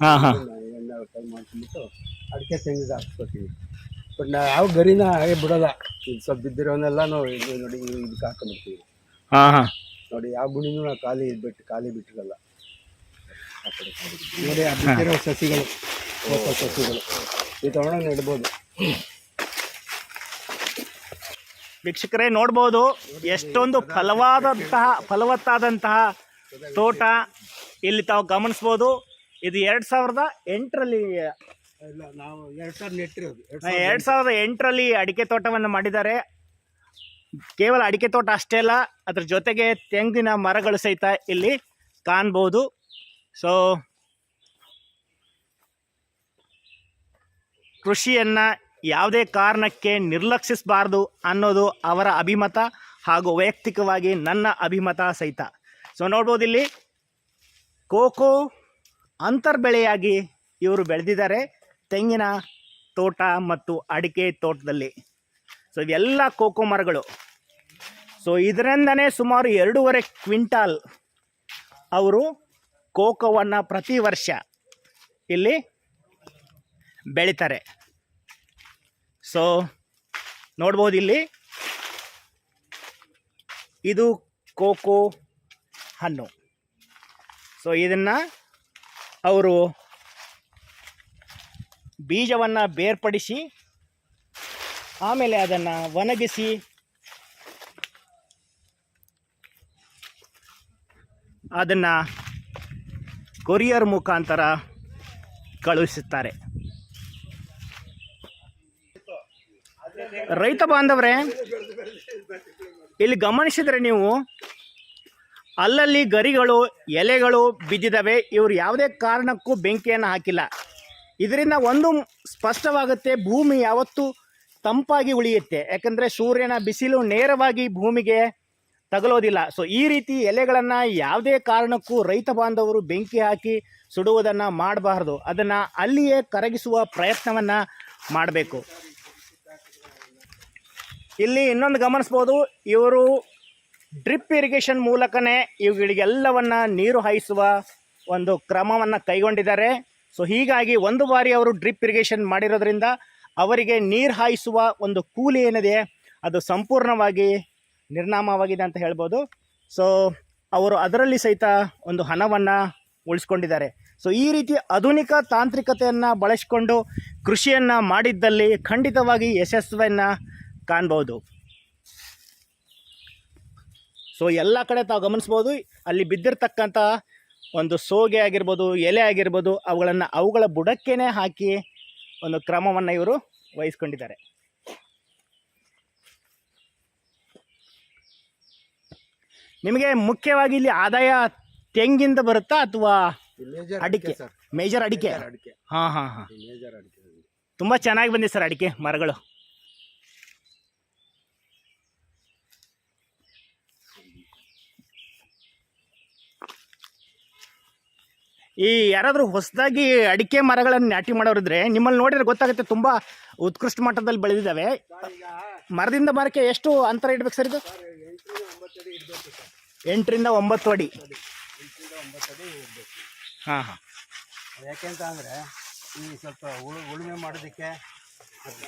ಹಾಂ ಹಾಂ. ಮಾಡ್ಕೊಂಡ್ಬಿಟ್ಟು ಅಡಿಕೆ ತೆಂಗಿಗೆ ಹಾಕ್ಸ್ಕೊತೀನಿ. ಬಟ್ ನಾ ಯಾವ ಗರಿನ ಹಾಗೆ ಬಿಡೋಲ್ಲ. ಇದು ಸ್ವಲ್ಪ ಬಿದ್ದಿರೋನೆಲ್ಲ ಇದು ನೋಡಿ ಇದಕ್ಕೆ ಹಾಕೊಂಡ್ಬಿಡ್ತೀವಿ ಹಾಂ ಹಾಂ. ನೋಡಿ ಯಾವ ಗುಣಿನೂ ನಾವು ಖಾಲಿ ಬಿಟ್ಟು ಖಾಲಿ ಬಿಟ್ಟಿರಲ್ಲ. ನೋಡಿ ಆ ಬಿಟ್ಟಿರೋ ಸಸಿಗಳು ಸಸಿಗಳು. ಈ ತಗೊಂಡು ನೆಡ್ಬೋದು. ವೀಕ್ಷಕರೇ ನೋಡ್ಬೋದು ಎಷ್ಟೊಂದು ಫಲವಾದಂತಹ ಫಲವತ್ತಾದಂತಹ ತೋಟ ಇಲ್ಲಿ ತಾವು ಗಮನಿಸ್ಬೋದು. ಇದು ಎರಡು ಸಾವಿರದ ಎಂಟರಲ್ಲಿ ನಾವು ಎರಡು ಸಾವಿರ ನೆಟ್ಟಿರೋದು ಎರಡು ಎರಡು ಸಾವಿರದ ಎಂಟರಲ್ಲಿ ಅಡಿಕೆ ತೋಟವನ್ನು ಮಾಡಿದ್ದಾರೆ. ಕೇವಲ ಅಡಿಕೆ ತೋಟ ಅಷ್ಟೇ ಅಲ್ಲ ಅದ್ರ ಜೊತೆಗೆ ತೆಂಗಿನ ಮರಗಳು ಸಹಿತ ಇಲ್ಲಿ ಕಾಣ್ಬೋದು. ಸೊ ಕೃಷಿಯನ್ನು ಯಾವುದೇ ಕಾರಣಕ್ಕೆ ನಿರ್ಲಕ್ಷಿಸಬಾರ್ದು ಅನ್ನೋದು ಅವರ ಅಭಿಮತ ಹಾಗೂ ವೈಯಕ್ತಿಕವಾಗಿ ನನ್ನ ಅಭಿಮತ ಸಹಿತ. ಸೊ ನೋಡ್ಬೋದು ಇಲ್ಲಿ ಕೋಕೋ ಅಂತರ್ಬೆಳೆಯಾಗಿ ಇವರು ಬೆಳೆದಿದ್ದಾರೆ ತೆಂಗಿನ ತೋಟ ಮತ್ತು ಅಡಿಕೆ ತೋಟದಲ್ಲಿ. ಸೊ ಇವೆಲ್ಲ ಕೋಕೋ ಮರಗಳು. ಸೊ ಇದರಿಂದನೇ ಸುಮಾರು ಎರಡೂವರೆ ಕ್ವಿಂಟಾಲ್ ಅವರು ಕೋಕೋವನ್ನು ಪ್ರತಿ ವರ್ಷ ಇಲ್ಲಿ ಬೆಳೀತಾರೆ. ಸೊ ನೋಡ್ಬೋದು ಇಲ್ಲಿ. ಇದು ಕೋಕೋ ಹಣ್ಣು. ಸೊ ಇದನ್ನು ಅವರು ಬೀಜವನ್ನು ಬೇರ್ಪಡಿಸಿ, ಆಮೇಲೆ ಅದನ್ನು ಒಣಗಿಸಿ, ಅದನ್ನು ಕೊರಿಯರ್ ಮುಖಾಂತರ ಕಳುಹಿಸುತ್ತಾರೆ. ರೈತ ಬಾಂಧವರೇ, ಇಲ್ಲಿ ಗಮನಿಸಿದರೆ ನೀವು, ಅಲ್ಲಲ್ಲಿ ಗರಿಗಳು, ಎಲೆಗಳು ಬಿದ್ದಿದ್ದಾವೆ. ಇವರು ಯಾವುದೇ ಕಾರಣಕ್ಕೂ ಬೆಂಕಿಯನ್ನು ಹಾಕಿಲ್ಲ. ಇದರಿಂದ ಒಂದು ಸ್ಪಷ್ಟವಾಗುತ್ತೆ, ಭೂಮಿ ಯಾವತ್ತೂ ತಂಪಾಗಿ ಉಳಿಯುತ್ತೆ. ಯಾಕಂದರೆ ಸೂರ್ಯನ ಬಿಸಿಲು ನೇರವಾಗಿ ಭೂಮಿಗೆ ತಗಲೋದಿಲ್ಲ. ಸೊ ಈ ರೀತಿ ಎಲೆಗಳನ್ನು ಯಾವುದೇ ಕಾರಣಕ್ಕೂ ರೈತ ಬಾಂಧವರು ಬೆಂಕಿ ಹಾಕಿ ಸುಡುವುದನ್ನು ಮಾಡಬಾರ್ದು. ಅದನ್ನು ಅಲ್ಲಿಯೇ ಕರಗಿಸುವ ಪ್ರಯತ್ನವನ್ನು ಮಾಡಬೇಕು. ಇಲ್ಲಿ ಇನ್ನೊಂದು ಗಮನಿಸ್ಬೋದು, ಇವರು ಡ್ರಿಪ್ ಇರಿಗೇಷನ್ ಮೂಲಕನೇ ಇವುಗಳಿಗೆಲ್ಲವನ್ನು ನೀರು ಹಾಯಿಸುವ ಒಂದು ಕ್ರಮವನ್ನು ಕೈಗೊಂಡಿದ್ದಾರೆ. ಸೊ ಹೀಗಾಗಿ ಒಂದು ಬಾರಿ ಅವರು ಡ್ರಿಪ್ ಇರಿಗೇಷನ್ ಮಾಡಿರೋದ್ರಿಂದ ಅವರಿಗೆ ನೀರು ಹಾಯಿಸುವ ಒಂದು ಕೂಲಿ ಏನಿದೆ, ಅದು ಸಂಪೂರ್ಣವಾಗಿ ನಿರ್ನಾಮವಾಗಿದೆ ಅಂತ ಹೇಳ್ಬೋದು. ಸೊ ಅವರು ಅದರಲ್ಲಿ ಸಹಿತ ಒಂದು ಹಣವನ್ನು ಉಳಿಸ್ಕೊಂಡಿದ್ದಾರೆ. ಸೊ ಈ ರೀತಿ ಆಧುನಿಕ ತಾಂತ್ರಿಕತೆಯನ್ನು ಬಳಸಿಕೊಂಡು ಕೃಷಿಯನ್ನು ಮಾಡಿದ್ದಲ್ಲಿ ಖಂಡಿತವಾಗಿ ಯಶಸ್ಸನ್ನು ಕಾಣ್ಬೋದು. ಸೊ ಎಲ್ಲ ಕಡೆ ತಾವು ಗಮನಿಸ್ಬೋದು ಅಲ್ಲಿ ಬಿದ್ದಿರ್ತಕ್ಕಂಥ ಒಂದು ಸೋಗೆ ಆಗಿರ್ಬೋದು ಎಲೆ ಆಗಿರ್ಬೋದು ಅವುಗಳನ್ನು ಅವುಗಳ ಬುಡಕ್ಕೇನೆ ಹಾಕಿ ಒಂದು ಕ್ರಮವನ್ನು ಇವರು ವಹಿಸ್ಕೊಂಡಿದ್ದಾರೆ. ನಿಮಗೆ ಮುಖ್ಯವಾಗಿ ಇಲ್ಲಿ ಆದಾಯ ತೆಂಗಿಂದ ಬರುತ್ತಾ ಅಥವಾ ಅಡಿಕೆ ಮೇಜರ್ ಅಡಿಕೆ? ಹಾಂ ಹಾಂ ಹಾಂ. ತುಂಬ ಚೆನ್ನಾಗಿ ಬಂದಿದೆ ಸರ್ ಅಡಿಕೆ ಮರಗಳು. ಈ ಯಾರಾದರೂ ಹೊಸದಾಗಿ ಅಡಿಕೆ ಮರಗಳನ್ನು ನಾಟಿ ಮಾಡೋರಿದ್ರೆ ನಿಮ್ಮಲ್ಲಿ ನೋಡಿದ್ರೆ ಗೊತ್ತಾಗುತ್ತೆ ತುಂಬ ಉತ್ಕೃಷ್ಟ ಮಟ್ಟದಲ್ಲಿ ಬೆಳೆದಿದ್ದಾವೆ. ಮರದಿಂದ ಮರಕ್ಕೆ ಎಷ್ಟು ಅಂತರ ಇಡ್ಬೇಕು ಸರ್ ಇದು? ಎಂಟರಿಂದ ಒಂಬತ್ತು ಅಡಿ. ಹಾಂ ಹಾಂ. ಯಾಕೆಂತ ಅಂದರೆ ಈ ಸ್ವಲ್ಪ ಉಳು ಉಳುಮೆ ಮಾಡೋದಕ್ಕೆ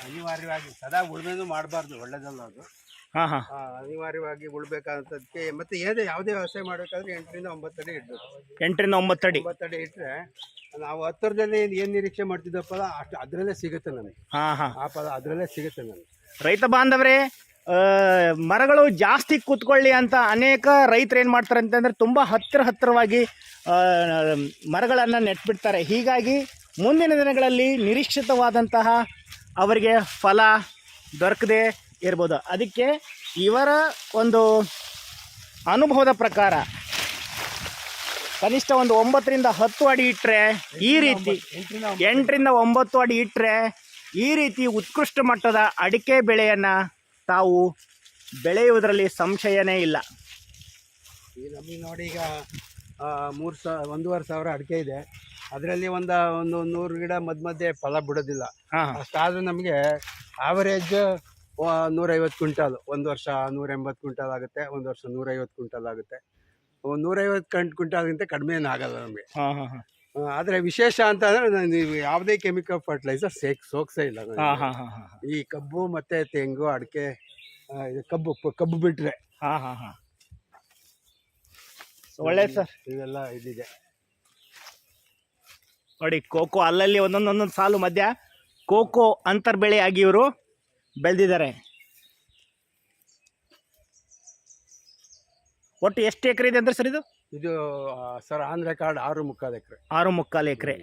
ಅನಿವಾರ್ಯವಾಗಿ ಸದಾ ಉಳುಮೆನೂ ಮಾಡಬಾರ್ದು ಒಳ್ಳೆಯದಲ್ಲ ಅದು. ಹಾಂ ಹಾಂ. ಆ, ಅನಿವಾರ್ಯವಾಗಿ ಉಳ್ಬೇಕಾದಂಥದ್ದಕ್ಕೆ ಮತ್ತೆ ಏನೇ ಯಾವುದೇ ವ್ಯವಸಾಯ ಮಾಡಬೇಕಾದ್ರೆ ಎಂಟರಿಂದ ಒಂಬತ್ತು ಅಡಿ ಇಡಬೇಕು. ಎಂಟರಿಂದ ಒಂಬತ್ತು ಅಡಿ ಒಂಬತ್ತು ಅಡಿ ಇಟ್ಟರೆ ನಾವು ಹತ್ತರದಲ್ಲಿ ಏನು ನಿರೀಕ್ಷೆ ಮಾಡ್ತಿದ್ದಪ್ಪ ಅಷ್ಟು ಅದರಲ್ಲೇ ಸಿಗುತ್ತೆ ನನಗೆ ಹಾಂ ಹಾಂ. ಆ ಪದ ಅದರಲ್ಲೇ ಸಿಗುತ್ತೆ ನನಗೆ ರೈತ ಬಾಂಧವರೇ ಆ, ಮರಗಳು ಜಾಸ್ತಿ ಕೂತ್ಕೊಳ್ಳಿ ಅಂತ ಅನೇಕ ರೈತರು ಏನು ಮಾಡ್ತಾರೆ ಅಂತಂದರೆ ತುಂಬ ಹತ್ತಿರ ಹತ್ತಿರವಾಗಿ ಮರಗಳನ್ನು ನೆಟ್ಬಿಡ್ತಾರೆ. ಹೀಗಾಗಿ ಮುಂದಿನ ದಿನಗಳಲ್ಲಿ ನಿರೀಕ್ಷಿತವಾದಂತಹ ಅವರಿಗೆ ಫಲ ದೊರಕದೆ ಇರ್ಬೋದು. ಅದಕ್ಕೆ ಇವರ ಒಂದು ಅನುಭವದ ಪ್ರಕಾರ ಕನಿಷ್ಠ ಒಂದು ಒಂಬತ್ತರಿಂದ ಹತ್ತು ಅಡಿ ಇಟ್ಟರೆ ಈ ರೀತಿ ಎಂಟರಿಂದ ಒಂಬತ್ತು. ಅಡಿ ಇಟ್ಟರೆ ಈ ರೀತಿ ಉತ್ಕೃಷ್ಟ ಮಟ್ಟದ ಅಡಿಕೆ ಬೆಳೆಯನ್ನು ತಾವು ಬೆಳೆಯುವುದರಲ್ಲಿ ಸಂಶಯನೇ ಇಲ್ಲ. ನಮಗೆ ನೋಡಿ ಈಗ ಮೂರು ಸಾವಿರ ಒಂದೂವರೆ ಸಾವಿರ ಅಡಿಕೆ ಇದೆ. ಅದರಲ್ಲಿ ಒಂದು ಒಂದು ನೂರು ಗಿಡ ಮಧ್ಯ ಮಧ್ಯೆ ಫಲ ಬಿಡೋದಿಲ್ಲ. ಅಷ್ಟಾದರೂ ನಮಗೆ ಆವರೇಜ್ ನೂರೈವತ್ತು ಕ್ವಿಂಟಾಲು ಒಂದು ವರ್ಷ ನೂರ ಎಂಬತ್ತು ಕ್ವಿಂಟಾಲ್ ಆಗುತ್ತೆ ಒಂದು ವರ್ಷ ನೂರೈವತ್ತು ಕ್ವಿಂಟಲ್ ಆಗುತ್ತೆ. ಒಂದು ನೂರೈವತ್ತು ಕಂಟು ಕ್ವಿಂಟಾಲ್ಗಿಂತ ಕಡಿಮೆ ಆಗಲ್ಲ ನಮಗೆ. ಹಾಂ ಹಾಂ ಹಾಂ. ಆದರೆ ವಿಶೇಷ ಅಂತ ಅಂದರೆ ನೀವು ಯಾವುದೇ ಕೆಮಿಕಲ್ ಫರ್ಟಿಲೈಸರ್ ಸೇಕ್ ಸೋಕ್ಸೇ ಇಲ್ಲ ಈ ಕಬ್ಬು ಮತ್ತು ತೆಂಗು ಅಡಿಕೆ ಇದು ಕಬ್ಬು ಕಬ್ಬು ಬಿಟ್ಟರೆ ಹಾಂ ಹಾಂ ಹಾಂ. ಒಳ್ಳೆ ಸರ್. ಇದೆಲ್ಲ ಇದಿದೆ. ನೋಡಿ ಕೋಕೋ ಅಲ್ಲಲ್ಲಿ ಒಂದೊಂದೊಂದೊಂದು ಒಂದೊಂದು ಸಾಲು ಮಧ್ಯ ಕೋಕೋ ಅಂತರ್ಬೆಳೆ ಆಗಿ ಇವರು ಬೆಳೆದಿದ್ದಾರೆ. ಒಟ್ಟು ಎಷ್ಟು ಎಕರೆ ಇದೆ ಅಂದ್ರೆ ಸರ್ ಇದು? ಇದು ಸರ್ ಆಂಧ್ರ ಕಾರ್ಡ್ ಆರು ಮುಕ್ಕಾಲು ಎಕರೆ. ಆರು ಮುಕ್ಕಾಲು ಎಕರೆ.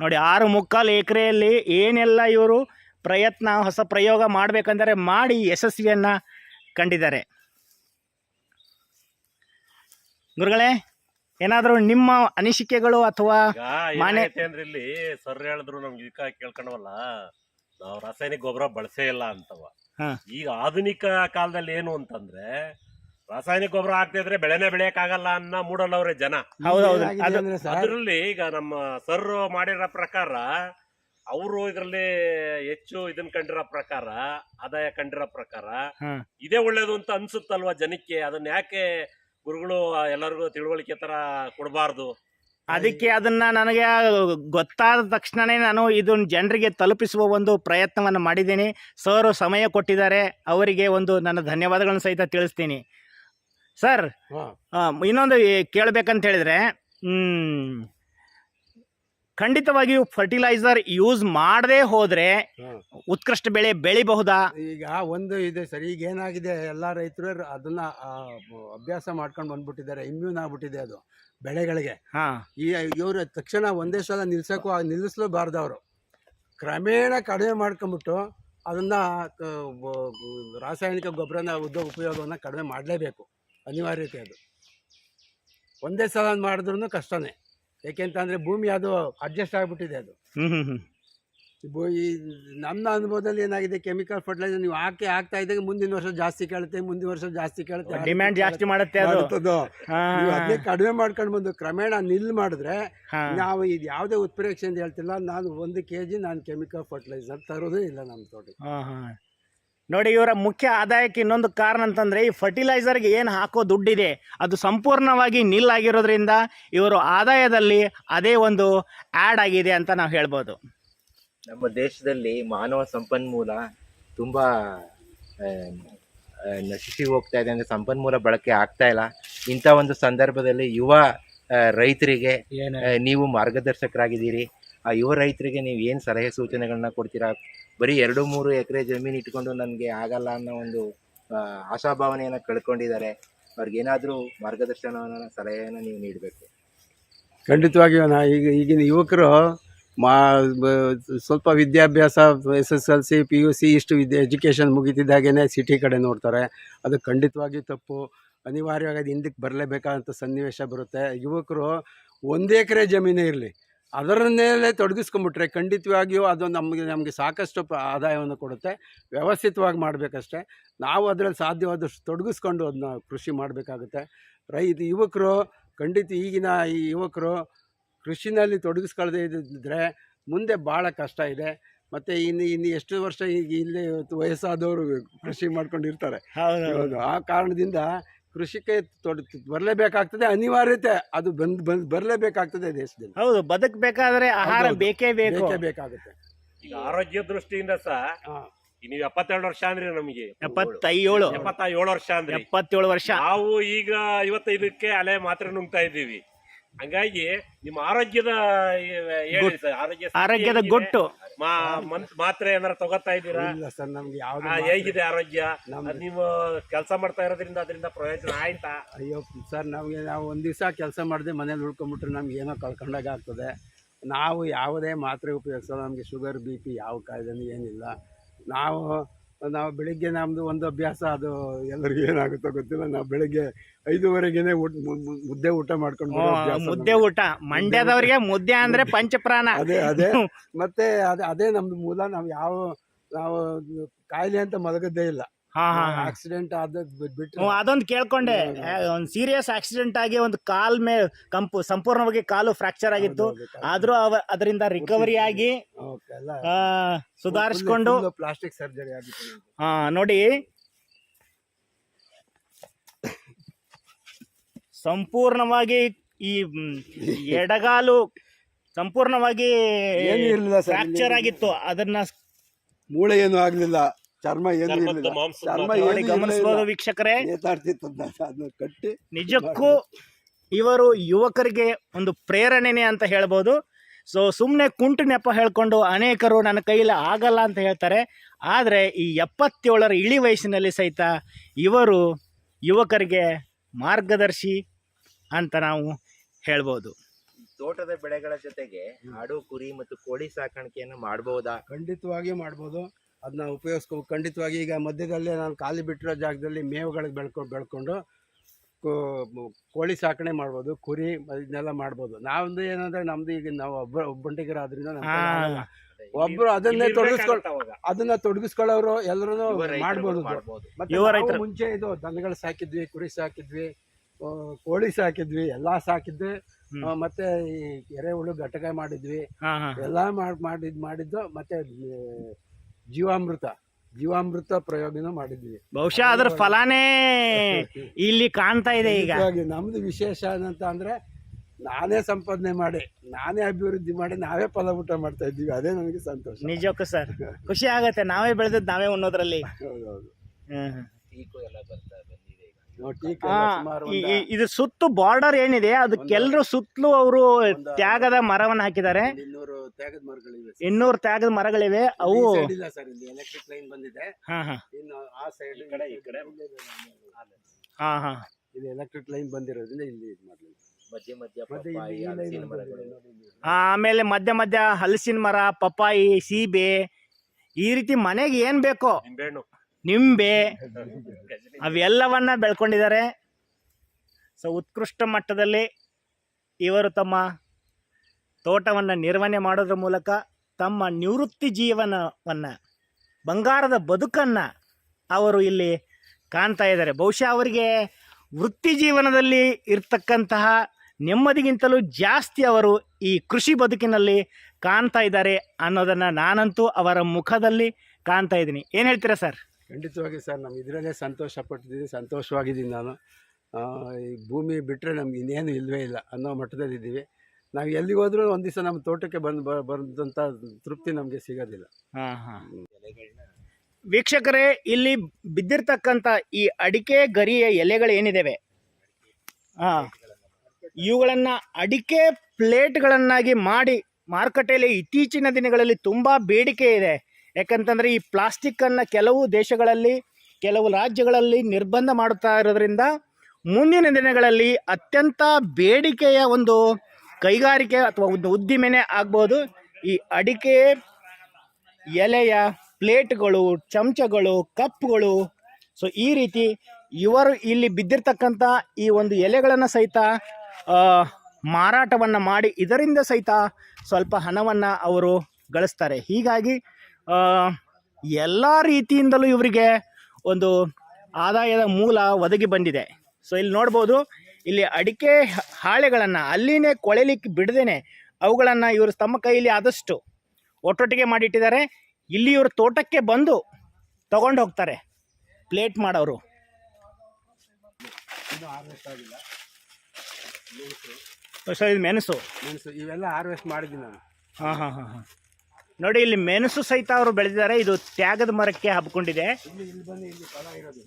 ನೋಡಿ ಆರು ಮುಕ್ಕಾಲು ಎಕರೆಯಲ್ಲಿ ಏನೆಲ್ಲ ಇವರು ಪ್ರಯತ್ನ ಹೊಸ ಪ್ರಯೋಗ ಮಾಡಬೇಕಂದರೆ ಮಾಡಿ ಯಶಸ್ವಿಯನ್ನು ಕಂಡಿದ್ದಾರೆ. ಗುರುಗಳೇ ಏನಾದರೂ ನಿಮ್ಮ ಅನಿಸಿಕೆಗಳು ಅಥವಾ ಮಾನ್ಯತೆ ಮಾನ್ಯ- ಅಂದ್ರೆ ಇಲ್ಲಿ ಸರ್ ಹೇಳಿದ್ರು ನಮ್ಗೆ ಇದಕ್ಕ ಕೇಳ್ಕೊಂಡವಲ್ಲ. ನಾವು ರಾಸಾಯನಿಕ ಗೊಬ್ಬರ ಬಳಸೇ ಇಲ್ಲ ಅಂತವ. ಹಾ. ಈಗ ಆಧುನಿಕ ಕಾಲದಲ್ಲಿ ಏನು ಅಂತಂದ್ರೆ ರಾಸಾಯನಿಕ ಗೊಬ್ಬರ ಹಾಕ್ತಾ ಇದ್ರೆ ಬೆಳೆನೇ ಬೆಳೆಯಕ್ಕಾಗಲ್ಲ ಅನ್ನೋ ಮೂಡಲ್ಲವ್ರೆ ಜನ. ಅದರಲ್ಲಿ ಈಗ ನಮ್ಮ ಸರ್ ಮಾಡಿರೋ ಪ್ರಕಾರ ಅವರು ಇದರಲ್ಲಿ ಹೆಚ್ಚು ಇದನ್ ಕಂಡಿರೋ ಪ್ರಕಾರ ಆದಾಯ ಕಂಡಿರೋ ಪ್ರಕಾರ. ಇದೇ ಒಳ್ಳೇದು ಅಂತ ಅನ್ಸುತ್ತಲ್ವಾ ಜನಕ್ಕೆ? ಅದನ್ನ ಯಾಕೆ ಗುರುಗಳು ಎಲ್ಲರಿಗೂ ತಿಳುವಳಿಕೆ ತರ ಕೊಡಬಾರ್ದು? ಅದಕ್ಕೆ ಅದನ್ನ ನನಗೆ ಗೊತ್ತಾದ ತಕ್ಷಣನೇ ನಾನು ಇದನ್ನ ಜನರಿಗೆ ತಲುಪಿಸುವ ಒಂದು ಪ್ರಯತ್ನವನ್ನು ಮಾಡಿದ್ದೀನಿ. ಸರ್ ಸಮಯ ಕೊಟ್ಟಿದ್ದಾರೆ. ಅವರಿಗೆ ಒಂದು ನನ್ನ ಧನ್ಯವಾದಗಳನ್ನು ಸಹಿತ ತಿಳಿಸ್ತೀನಿ. ಸರ್ ಇನ್ನೊಂದು ಕೇಳಬೇಕಂತ ಹೇಳಿದ್ರೆ ಖಂಡಿತವಾಗಿಯೂ ಫರ್ಟಿಲೈಸರ್ ಯೂಸ್ ಮಾಡದೇ ಹೋದರೆ ಉತ್ಕೃಷ್ಟ ಬೆಳೆ ಬೆಳಿಬಹುದಾ? ಈಗ ಒಂದು ಇದೆ ಸರ್. ಈಗ ಏನಾಗಿದೆ ಎಲ್ಲ ರೈತರು ಅದನ್ನ ಅಭ್ಯಾಸ ಮಾಡ್ಕೊಂಡು ಬಂದ್ಬಿಟ್ಟಿದ್ದಾರೆ. ಇಮ್ಯೂನ್ ಆಗ್ಬಿಟ್ಟಿದೆ ಅದು. ಬೆಳೆಗಳಿಗೆ. ಹಾಂ. ಈ ಇವರು ತಕ್ಷಣ ಒಂದೇ ಸಲ ನಿಲ್ಸಕ್ಕೂ ನಿಲ್ಲಿಸ್ಲೂಬಾರ್ದು ಅವರು ಕ್ರಮೇಣ ಕಡಿಮೆ ಮಾಡ್ಕೊಂಬಿಟ್ಟು ಅದನ್ನು ರಾಸಾಯನಿಕ ಗೊಬ್ಬರನ ಉದ್ಯೋಗ ಉಪಯೋಗವನ್ನು ಕಡಿಮೆ ಮಾಡಲೇಬೇಕು. ಅನಿವಾರ್ಯತೆ ಅದು. ಒಂದೇ ಸಲ ಮಾಡಿದ್ರೂ ಕಷ್ಟನೇ. ಏಕೆಂತಂದರೆ ಭೂಮಿ ಅದು ಅಡ್ಜಸ್ಟ್ ಆಗಿಬಿಟ್ಟಿದೆ ಅದು. ಈ ನನ್ನ ಅನುಭವದಲ್ಲಿ ಏನಾಗಿದೆ? ಕೆಮಿಕಲ್ ಫರ್ಟಿಲೈಸರ್ ನೀವು ಹಾಕಿ ಹಾಕ್ತಾ ಇದ್ದಾಗ ಮುಂದಿನ ವರ್ಷ ಜಾಸ್ತಿ ಕೇಳುತ್ತೆ ಮುಂದಿನ ವರ್ಷ ಜಾಸ್ತಿ ಕೇಳುತ್ತೆ. ಡಿಮ್ಯಾಂಡ್ ಜಾಸ್ತಿ ಮಾಡುತ್ತೆ ಅದನ್ನೇ ಕಡಿಮೆ ಮಾಡ್ಕೊಂಡು ಬಂದು ಕ್ರಮೇಣ ನಿಲ್ ಮಾಡಿದ್ರೆ ನಾವು ಇದು ಯಾವುದೇ ಉತ್ಪ್ರೇಕ್ಷೆ ಅಂತ ಹೇಳ್ತಿಲ್ಲ. ನಾನು ಒಂದು ಕೆ ಜಿ ನಾನು ಕೆಮಿಕಲ್ ಫರ್ಟಿಲೈಸರ್ ತರೋದೇ ಇಲ್ಲ ನಮ್ಮ ತೋಟ. ನೋಡಿ ಇವರ ಮುಖ್ಯ ಆದಾಯಕ್ಕೆ ಇನ್ನೊಂದು ಕಾರಣ ಅಂತಂದ್ರೆ ಈ ಫರ್ಟಿಲೈಸರ್ಗೆ ಏನು ಹಾಕೋ ದುಡ್ಡಿದೆ ಅದು ಸಂಪೂರ್ಣವಾಗಿ ನಿಲ್ ಆಗಿರೋದ್ರಿಂದ ಇವರು ಆದಾಯದಲ್ಲಿ ಅದೇ ಒಂದು ಆ್ಯಡ್ ಆಗಿದೆ ಅಂತ ನಾವು ಹೇಳ್ಬೋದು. ನಮ್ಮ ದೇಶದಲ್ಲಿ ಮಾನವ ಸಂಪನ್ಮೂಲ ತುಂಬ ನಶಿಸಿ ಹೋಗ್ತಾ ಇದೆ. ಅಂದರೆ ಸಂಪನ್ಮೂಲ ಬಳಕೆ ಆಗ್ತಾ ಇಲ್ಲ. ಇಂಥ ಒಂದು ಸಂದರ್ಭದಲ್ಲಿ ಯುವ ರೈತರಿಗೆ ನೀವು ಮಾರ್ಗದರ್ಶಕರಾಗಿದ್ದೀರಿ. ಆ ಯುವ ರೈತರಿಗೆ ನೀವು ಏನು ಸಲಹೆ ಸೂಚನೆಗಳನ್ನ ಕೊಡ್ತೀರಾ? ಬರೀ ಎರಡು ಮೂರು ಎಕರೆ ಜಮೀನು ಇಟ್ಕೊಂಡು ನನಗೆ ಆಗಲ್ಲ ಅನ್ನೋ ಒಂದು ಆಶಾಭಾವನೆಯನ್ನು ಕಳ್ಕೊಂಡಿದ್ದಾರೆ. ಅವ್ರಿಗೇನಾದರೂ ಮಾರ್ಗದರ್ಶನವನ್ನು ಸಲಹೆಯನ್ನು ನೀವು ನೀಡಬೇಕು. ಖಂಡಿತವಾಗಿಯೂ ನಾ ಈಗ ಈಗಿನ ಯುವಕರು ಮಾ ಸ್ವಲ್ಪ ವಿದ್ಯಾಭ್ಯಾಸ S S L C P U C ಇಷ್ಟು ವಿದ್ಯೆ ಎಜುಕೇಷನ್ ಮುಗಿತಿದ್ದಾಗೇ ಸಿಟಿ ಕಡೆ ನೋಡ್ತಾರೆ. ಅದು ಖಂಡಿತವಾಗಿಯೂ ತಪ್ಪು. ಅನಿವಾರ್ಯವಾಗಿ ಅದು ಹಿಂದಕ್ಕೆ ಬರಲೇಬೇಕಾದಂಥ ಸನ್ನಿವೇಶ ಬರುತ್ತೆ. ಯುವಕರು ಒಂದು ಎಕರೆ ಜಮೀನೇ ಇರಲಿ. ಅದರನ್ನೆಲ್ಲೇ ತೊಡಗಿಸ್ಕೊಂಬಿಟ್ರೆ ಖಂಡಿತವಾಗಿಯೂ ಅದು ನಮಗೆ ನಮಗೆ ಸಾಕಷ್ಟು ಆದಾಯವನ್ನು ಕೊಡುತ್ತೆ. ವ್ಯವಸ್ಥಿತವಾಗಿ ಮಾಡಬೇಕಷ್ಟೇ. ನಾವು ಅದರಲ್ಲಿ ಸಾಧ್ಯವಾದಷ್ಟು ತೊಡಗಿಸ್ಕೊಂಡು ಅದನ್ನ ಕೃಷಿ ಮಾಡಬೇಕಾಗುತ್ತೆ. ರೈತ, ಯುವಕರು ಖಂಡಿತ ಈಗಿನ ಈ ಯುವಕರು ಕೃಷಿನಲ್ಲಿ ತೊಡಗಿಸ್ಕೊಳ್ಳದೆ ಇದ್ದರೆ ಮುಂದೆ ಭಾಳ ಕಷ್ಟ ಇದೆ. ಮತ್ತೆ ಇನ್ನು ಇನ್ನು ಎಷ್ಟು ವರ್ಷ ಈಗ ಇಲ್ಲಿ ವಯಸ್ಸಾದವರು ಕೃಷಿ ಮಾಡ್ಕೊಂಡಿರ್ತಾರೆ. ಹೌದು ಆ ಕಾರಣದಿಂದ ಕೃಷಿಗೆ ತೊಡ ಬರಲೇಬೇಕಾಗ್ತದೆ. ಅನಿವಾರ್ಯತೆ ಅದು ಬಂದು ಬಂದು ಬರಲೇಬೇಕಾಗ್ತದೆ ದೇಶದಲ್ಲಿ. ಹೌದು ಬದುಕಬೇಕಾದ್ರೆ ಆಹಾರ ಬೇಕೇ ಬೇಕು. ಬೇಕೇ ಬೇಕಾಗುತ್ತೆ. ಈಗ ಆರೋಗ್ಯ ದೃಷ್ಟಿಯಿಂದ ಸಹ ನೀವು ಎಪ್ಪತ್ತೆರಡು ವರ್ಷ ಅಂದ್ರೆ ನಮಗೆ. ಎಪ್ಪತ್ತೈದು ಎಪ್ಪತ್ತ ಏಳು ವರ್ಷ ಅಂದ್ರೆ. ಎಪ್ಪತ್ತೇಳು ವರ್ಷ. ನಾವು ಈಗ ಐವತ್ತೈದಕ್ಕೆ ಅಲೆ ಮಾತ್ರ ನುಂಗ್ತಾ ಇದ್ದೀವಿ. ಹಂಗಾಗಿ ನಿಮ್ಮ ಆರೋಗ್ಯದ ಹೇಳಿ ಸರ್ ಆರೋಗ್ಯ ಸ್ಥಿತಿ ಆರೋಗ್ಯದ ಹೇಗಿದೆ? ಗೊಟ್ಟು. ಮಾ- ಮಾತ್ರೆ ಏನಾರ ತಗೋತಾ ಇದ್ದೀರಾ? ಇಲ್ಲ ಸರ್ ನಮ್ಗೆ ಆ, ಯಾವುದು ಹೇಗಿದೆ ಆರೋಗ್ಯ? ಅದ್ ನೀವು ಕೆಲಸ ಮಾಡ್ತಾ ಇರೋದ್ರಿಂದ ಅದರಿಂದ ಪ್ರಯೋಜನ ಆಯ್ತಾ? ಅಯ್ಯೋ ಸರ್ ನಮಗೆ ನಾವು ಒಂದು ದಿವಸ ಕೆಲಸ ಮಾಡದೆ ಮನೇಲಿ ಉಳ್ಕೊಂಡ್ಬಿಟ್ರೆ ನಮ್ಗೆ ಏನೋ ಕಳ್ಕೊಂಡಾಗ ಆಗ್ತದೆ. ನಾವು ಯಾವುದೇ ಮಾತ್ರೆ ಉಪಯೋಗಿಸೋದು ನಮಗೆ ಶುಗರ್ ಬಿ ಪಿ ಯಾವ ಕಾಯಿಲೆನೂ ಏನಿಲ್ಲ. ನಾವು ನಾವು ಬೆಳಿಗ್ಗೆ ನಮ್ಮದು ಒಂದು ಅಭ್ಯಾಸ ಅದು ಎಲ್ಲರಿಗೂ ಏನಾಗುತ್ತೋ ಗೊತ್ತಿಲ್ಲ. ನಾವು ಬೆಳಿಗ್ಗೆ ಐದುವರೆಗೇನೆ ಊಟ ಮುದ್ದೆ ಊಟ ಮಾಡ್ಕೊಂಡು ಮುದ್ದೆ ಊಟ. ಮಂಡ್ಯದವ್ರಿಗೆ ಮುದ್ದೆ ಅಂದ್ರೆ ಪಂಚಪ್ರಾಣ. ಅದೇ ಅದೇ. ಮತ್ತೆ ಅದೇ ಅದೇ ನಮ್ದು ಮೂಲ. ನಾವು ಯಾವ ನಾವು ಕಾಯಿಲೆ ಅಂತ ಮಲಗದ್ದೇ ಇಲ್ಲ. ಹಾ ಹಾ ಹಾ. ಆಕ್ಸಿಡೆಂಟ್ ಆದದ್ದು ಬಿಟ್ಬಿಟ್ರೆ ಹ್ಮ್, ಅದೊಂದು ಕೇಳ್ಕೊಂಡೆ. ಆ, ಒಂದ್ ಸೀರಿಯಸ್ ಆಕ್ಸಿಡೆಂಟ್ ಆಗಿ ಒಂದು ಕಾಲ್ ಮೇ ಕಂಪು ಸಂಪೂರ್ಣವಾಗಿ ಕಾಲು ಫ್ರಾಕ್ಚರ್ ಆಗಿತ್ತು. ಆದ್ರೂ ಅವ ಅದರಿಂದ ರಿಕವರಿ ಆಗಿ ಆ, ಸುಧಾರಿಸ್ಕೊಂಡು ಪ್ಲಾಸ್ಟಿಕ್ ಸರ್ಜರಿ ಆಗಿತ್ತು. ಆ, ನೋಡಿ. ಸಂಪೂರ್ಣವಾಗಿ ಈ ಮ್, ಎಡಗಾಲು ಸಂಪೂರ್ಣವಾಗಿ ಏನೂ ಇರ್ಲಿಲ್ಲ ಸರ್, ಫ್ರಾಕ್ಚರ್ ಆಗಿತ್ತು. ಅದನ್ನ ಮೂಳೆ ಏನು ಆಗ್ಲಿಲ್ಲ. ಚರ್ಮ ಏನು ಚರ್ಮದ್ದು ಇರ್ಲಿಲ್ಲ. ಮಾಂಸದ ಚರ್ಮ ಏನು ಗಮನಿಸಬಹುದು ವೀಕ್ಷಕರೇ. ನೇತಾಡ್ತಿತ್ತು ಅದನ್ನ ಕಟ್ಟಿ ನಿಜಕ್ಕೂ ಇವರು ಯುವಕರಿಗೆ ಒಂದು ಪ್ರೇರಣೆನೆ ಅಂತ ಹೇಳ್ಬೋದು. ಸೊ ಸುಮ್ಮನೆ ಕುಂಟು ನೆಪ ಹೇಳ್ಕೊಂಡು ಅನೇಕರು ನನ್ನ ಕೈಯಲ್ಲಿ ಆಗಲ್ಲ ಅಂತ ಹೇಳ್ತಾರೆ. ಆದರೆ ಈ ಎಪ್ಪತ್ತೇಳರ ಇಳಿ ವಯಸ್ಸಿನಲ್ಲಿ ಸಹಿತ ಇವರು ಯುವಕರಿಗೆ ಮಾರ್ಗದರ್ಶಿ ಅಂತ ನಾವು ಹೇಳ್ಬೋದು. ತೋಟದ ಬೆಳೆಗಳ ಜೊತೆಗೆ ಆಡು ಕುರಿ ಮತ್ತು ಕೋಳಿ ಸಾಕಾಣಿಕೆಯನ್ನು ಮಾಡ್ಬೋದಾ? ಖಂಡಿತವಾಗಿಯೂ ಮಾಡ್ಬೋದು. ಅದನ್ನ ಉಪಯೋಗಿಸ್ಕೊ ಖಂಡಿತವಾಗಿ ಈಗ ಮಧ್ಯದಲ್ಲೇ ನಾನು ಖಾಲಿ ಬಿಟ್ಟಿರೋ ಜಾಗದಲ್ಲಿ ಮೇವುಗಳಿಗೆ ಬೆಳ್ಕೊಂಡು ಬೆಳ್ಕೊಂಡು ಕೋಳಿ ಸಾಕಣೆ ಮಾಡ್ಬೋದು ಕುರಿ ಇದನ್ನೆಲ್ಲ ಮಾಡ್ಬೋದು. ನಾವೊಂದು ಏನಂದ್ರೆ ನಮ್ದು ಈಗ ನಾವು ಒಬ್ಬ ಒಬ್ಬಂಟಿಗರಾದ್ರಿಂದ ಒಬ್ರು ಅದನ್ನೇ ತೊಡಗಿಸ್ಕೊಳ್ತಾ ತೊಡಗಿಸ್ಕೊಳ್ ಅದನ್ನ ತೊಡಗಿಸ್ಕೊಳ್ಳೋರು ಎಲ್ಲರೂ ಮಾಡ್ಬೋದು. ಮಾಡ್ಬೋದು. ಮತ್ತೆ. ಮುಂಚೆ ಇದು ದನಗಳು ಸಾಕಿದ್ವಿ ಕುರಿ ಸಾಕಿದ್ವಿ ಕೋಳಿ ಸಾಕಿದ್ವಿ ಎಲ್ಲಾ ಸಾಕಿದ್ವಿ ಮತ್ತೆ ಈ ಎರೆಹುಳು ಘಟಕ ಮಾಡಿದ್ವಿ. ಎಲ್ಲಾ ಮಾಡಿ ಮಾಡಿದ್ ಮಾಡಿದ್ದು ಮತ್ತೆ ಜೀವಾಮೃತ ಜೀವಾಮೃತ ಪ್ರಯೋಗನ ಮಾಡಿದ್ವಿ ಬಹುಶಃ ಅದರ ಫಲಾನೇ ಇಲ್ಲಿ ಕಾಣ್ತಾ ಇದೆ ಈಗ. ನಮ್ದು ವಿಶೇಷ ಏನಂತ ಅಂದ್ರೆ ನಾನೇ ಸಂಪಾದನೆ ಮಾಡಿ ನಾನೇ ಅಭಿವೃದ್ಧಿ ಮಾಡಿ ನಾವೇ ಫಲ ಊಟ ಮಾಡ್ತಾ ಇದ್ದೀವಿ. ಅದೇ ನನಗೆ ಸಂತೋಷ. ನಿಜಕ್ಕೂ ಸರ್. ಖುಷಿ ಆಗತ್ತೆ. ನಾವೇ ಬೆಳೆದದ್ದು ನಾವೇ ಉಣ್ಣೋದ್ರಲ್ಲಿ. ಹೌದೌದು. ಹ್ಮ್ ಹ್ಮ್. ಟೀಕು ಎಲ್ಲ ಬರ್ತಾ ಇದು ಸುತ್ತು ಬಾರ್ಡರ್ ಏನಿದೆ ಅದಕ್ಕೆಲ್ಲರೂ ಸುತ್ತಲೂ ಅವರು ತ್ಯಾಗದ ಮರವನ್ನು ಹಾಕಿದ್ದಾರೆ. ಇನ್ನೂರು ತ್ಯಾಗದ ಮರಗಳಿವೆ ಅವು ಈ side ಇಲ್ಲ ಸರ್ ಇಲ್ಲಿ ಎಲೆಕ್ಟ್ರಿಕ್ ಲೈನ್ ಬಂದಿದೆ. ಹಾ ಎಲೆಕ್ಟ್ರಿಕ್ ಲೈನ್ ಬಂದಿರೋದ್ರಿಂದ ಇಲ್ಲಿ. ಆಮೇಲೆ ಮಧ್ಯ ಮಧ್ಯ ಹಲಸಿನ ಮರ ಪಪ್ಪಾಯಿ ಸೀಬೆ ಈ ರೀತಿ ಮನೆಗೆ ಏನ್ ಬೇಕೋ ನಿಂಬೆ ಅವೆಲ್ಲವನ್ನ ಬೆಳ್ಕೊಂಡಿದ್ದಾರೆ. ಸೊ ಉತ್ಕೃಷ್ಟ ಮಟ್ಟದಲ್ಲಿ ಇವರು ತಮ್ಮ ತೋಟವನ್ನು ನಿರ್ವಹಣೆ ಮಾಡೋದ್ರ ಮೂಲಕ ತಮ್ಮ ನಿವೃತ್ತಿ ಜೀವನವನ್ನು ಬಂಗಾರದ ಬದುಕನ್ನು ಅವರು ಇಲ್ಲಿ ಕಾಣ್ತಾ ಇದ್ದಾರೆ. ಬಹುಶಃ ಅವರಿಗೆ ವೃತ್ತಿ ಜೀವನದಲ್ಲಿ ಇರ್ತಕ್ಕಂತಹ ನೆಮ್ಮದಿಗಿಂತಲೂ ಜಾಸ್ತಿ ಅವರು ಈ ಕೃಷಿ ಬದುಕಿನಲ್ಲಿ ಕಾಣ್ತಾ ಇದ್ದಾರೆ ಅನ್ನೋದನ್ನು ನಾನಂತೂ ಅವರ ಮುಖದಲ್ಲಿ ಕಾಣ್ತಾ ಇದ್ದೀನಿ. ಏನು ಹೇಳ್ತೀರಾ ಸರ್? ಖಂಡಿತವಾಗಿ ಸರ್ ನಮ್ಮ ಇದರಲ್ಲೇ ಸಂತೋಷ ಪಟ್ಟಿದ್ದೀನಿ ಸಂತೋಷವಾಗಿದ್ದೀನಿ ನಾನು. ಈ ಭೂಮಿ ಬಿಟ್ಟರೆ ನಮ್ಗೆ ಇನ್ನೇನು ಇಲ್ಲವೇ ಇಲ್ಲ ಅನ್ನೋ ಮಟ್ಟದಲ್ಲಿದ್ದೀವಿ. ನಾವು ಎಲ್ಲಿಗೆ ಹೋದ್ರೂ ಒಂದು ದಿವಸ ನಮ್ಮ ತೋಟಕ್ಕೆ ಬಂದು ಬಂದಂಥ ತೃಪ್ತಿ ನಮಗೆ ಸಿಗೋದಿಲ್ಲ. ಹಾಂ ಹಾಂ. ವೀಕ್ಷಕರೇ ಇಲ್ಲಿ ಬಿದ್ದಿರ್ತಕ್ಕಂಥ ಈ ಅಡಿಕೆ ಗರಿಯ ಎಲೆಗಳು ಏನಿದ್ದಾವೆ ಹಾಂ. ಇವುಗಳನ್ನು ಅಡಿಕೆ ಪ್ಲೇಟ್ಗಳನ್ನಾಗಿ ಮಾಡಿ ಮಾರುಕಟ್ಟೆಯಲ್ಲಿ ಇತ್ತೀಚಿನ ದಿನಗಳಲ್ಲಿ ತುಂಬ ಬೇಡಿಕೆ ಇದೆ. ಯಾಕಂತಂದರೆ ಈ ಪ್ಲಾಸ್ಟಿಕ್ಕನ್ನು ಕೆಲವು ದೇಶಗಳಲ್ಲಿ, ಕೆಲವು ರಾಜ್ಯಗಳಲ್ಲಿ ನಿರ್ಬಂಧ ಮಾಡುತ್ತಾ ಇರೋದ್ರಿಂದ ಮುಂದಿನ ದಿನಗಳಲ್ಲಿ ಅತ್ಯಂತ ಬೇಡಿಕೆಯ ಒಂದು ಕೈಗಾರಿಕೆ ಅಥವಾ ಒಂದು ಉದ್ದಿಮೆನೇ ಆಗ್ಬೋದು. ಈ ಅಡಿಕೆ ಎಲೆಯ ಪ್ಲೇಟ್ಗಳು, ಚಮಚಗಳು, ಕಪ್ಗಳು, ಸೊ ಈ ರೀತಿ ಇವರು ಇಲ್ಲಿ ಬಿದ್ದಿರ್ತಕ್ಕಂಥ ಈ ಒಂದು ಎಲೆಗಳನ್ನು ಸಹಿತ ಮಾರಾಟವನ್ನು ಮಾಡಿ ಇದರಿಂದ ಸಹಿತ ಸ್ವಲ್ಪ ಹಣವನ್ನು ಅವರು ಗಳಿಸ್ತಾರೆ. ಹೀಗಾಗಿ ಎಲ್ಲ ರೀತಿಯಿಂದಲೂ ಇವರಿಗೆ ಒಂದು ಆದಾಯದ ಮೂಲ ಒದಗಿ ಬಂದಿದೆ. ಸೊ ಇಲ್ಲಿ ನೋಡ್ಬೋದು ಇಲ್ಲಿ ಅಡಿಕೆ ಹಾಳೆಗಳನ್ನು ಅಲ್ಲಿನೇ ಕೊಳೆಲಿಕ್ಕೆ ಬಿಡದೇನೆ ಅವುಗಳನ್ನು ಇವರು ತಮ್ಮ ಕೈಯಲ್ಲಿ ಆದಷ್ಟು ಒಟ್ಟೊಟ್ಟಿಗೆ ಮಾಡಿಟ್ಟಿದ್ದಾರೆ. ಇಲ್ಲಿ ಇವರು ತೋಟಕ್ಕೆ ಬಂದು ತಗೊಂಡು ಹೋಗ್ತಾರೆ. ಪ್ಲೇಟ್ ಮಾಡೋರು. ಮೆಣಸು. ಮೆಣಸು ಇವೆಲ್ಲ ಹಾರ್ವೆಸ್ಟ್ ಮಾಡಿದ್ದೀನಿ ನಾನು. ಹಾಂ ಹಾಂ ಹಾಂ ಹಾಂ. ನೋಡಿ ಇಲ್ಲಿ ಮೆಣಸು ಸಹಿತ ಅವರು ಬೆಳೆದಿದ್ದಾರೆ. ಇದು ತ್ಯಾಗದ ಮರಕ್ಕೆ ಹಬ್ಕೊಂಡಿದೆ. ಇಲ್ಲಿ ಇಲ್ಲಿ ಬನ್ನಿ ಇಲ್ಲಿ ಫಲ ಇರೋದು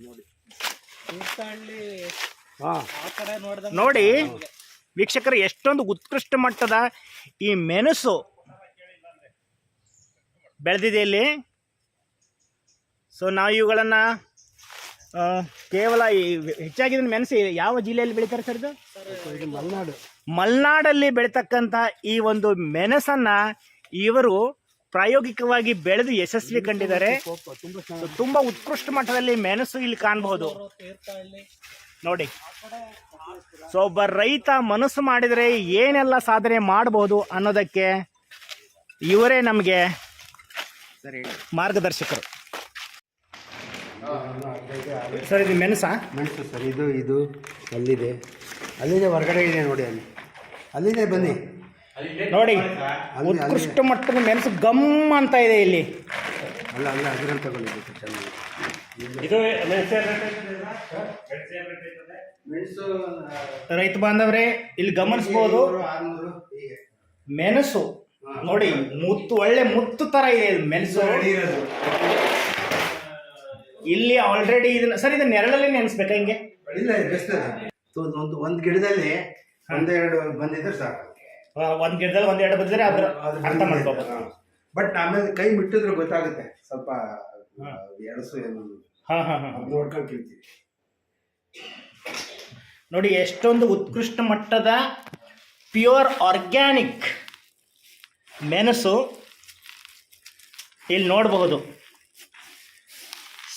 ನೋಡಿ. ವೀಕ್ಷಕರು ಎಷ್ಟೊಂದು ಉತ್ಕೃಷ್ಟ ಮಟ್ಟದ ಈ ಮೆಣಸು ಬೆಳೆದಿದೆ ಇಲ್ಲಿ. ಸೊ ನಾವು ಇವುಗಳನ್ನು ಕೇವಲ ಈ ಹೆಚ್ಚಾಗಿ ಮೆಣಸು ಯಾವ ಜಿಲ್ಲೆಯಲ್ಲಿ ಬೆಳೀತಾರೆ ಸರ್ ಇದು? ಇದು ಮಲೆನಾಡು. ಮಲೆನಾಡಲ್ಲಿ ಬೆಳೀತಕ್ಕಂಥ ಈ ಒಂದು ಮೆಣಸನ್ನು ಇವರು ಪ್ರಾಯೋಗಿಕವಾಗಿ ಬೆಳೆದು ಯಶಸ್ವಿ ಕಂಡಿದ್ದಾರೆ. ತುಂಬಾ ಉತ್ಕೃಷ್ಟ ಮಟ್ಟದಲ್ಲಿ ಮೆಣಸು ಇಲ್ಲಿ ಕಾಣಬಹುದು ನೋಡಿ. ಸೊ ಒಬ್ಬ ರೈತ ಮನಸ್ಸು ಮಾಡಿದರೆ ಏನೆಲ್ಲ ಸಾಧನೆ ಮಾಡಬಹುದು ಅನ್ನೋದಕ್ಕೆ ಇವರೇ ನಮಗೆ ಮಾರ್ಗದರ್ಶಕರು. ಸರ್ ಇದು ಮೆಣಸಾ? ಮೆಣಸು ಸರ್ ಇದು ಇದು ಅಲ್ಲಿದೆ. ಅಲ್ಲಿದೆ ಹೊರಗಡೆ ಇದೆ ನೋಡಿ ಅಲ್ಲಿ. ಅಲ್ಲಿದೆ ಬನ್ನಿ. ನೋಡಿ ಉತ್ಕೃಷ್ಟ ಮಟ್ಟದ ಮೆಣಸು ಗಮ್ ಅಂತ ಇದೆ ಇಲ್ಲಿ. ಅಲ್ಲ ಅಲ್ಲ ಅದರಲ್ಲಿ ತಗೊಂಡಿದ್ದು ಸರ್ ಚೆನ್ನಾಗಿ. ಇದು ರೈತ ಬಾಂಧವ್ರೆ ಇಲ್ಲಿ ಗಮನಿಸ್ಬೋದು. ಮೆಣಸು ನೋಡಿ ಮುತ್ತು ಒಳ್ಳೆ ಮುತ್ತು ತರ ಇದೆ ಮೆಣಸು. ಇರೋದು. ಇಲ್ಲಿ ಆಲ್ರೆಡಿ ಇದನ್ನ ಸರ್ ಇದನ್ನ ನೆರಳಲ್ಲಿ ನೆನೆಸ್ಬೇಕಾ ಹಿಂಗೆ? ಒಂದು ಒಂದು ಒಂದು ಗಿಡದಲ್ಲಿ ಒಂದೆರಡು ಬಂದಿದ್ರೆ ಸಾಕು. ಒಂದ್ ಗಿಡದಲ್ಲಿ ಒಂದೆರಡು ಬಂದ್ರೆ ಅದ್ರ ಅರ್ಥ ಮಾಡ್ಕೋಬಹುದು ಬಟ್ ಆಮೇಲೆ ಕೈ ಬಿಟ್ಟಿದ್ರೆ ಗೊತ್ತಾಗುತ್ತೆ. ಸ್ವಲ್ಪ ಎಳಸು ಏನು ನೋಡ್ಕೊಂಡು ಕೇಳ್ತೀವಿ. ನೋಡಿ ಎಷ್ಟೊಂದು ಉತ್ಕೃಷ್ಟ ಮಟ್ಟದ ಪ್ಯೂರ್ ಆರ್ಗ್ಯಾನಿಕ್ ಮೆಣಸು ಇಲ್ಲಿ ನೋಡಬಹುದು.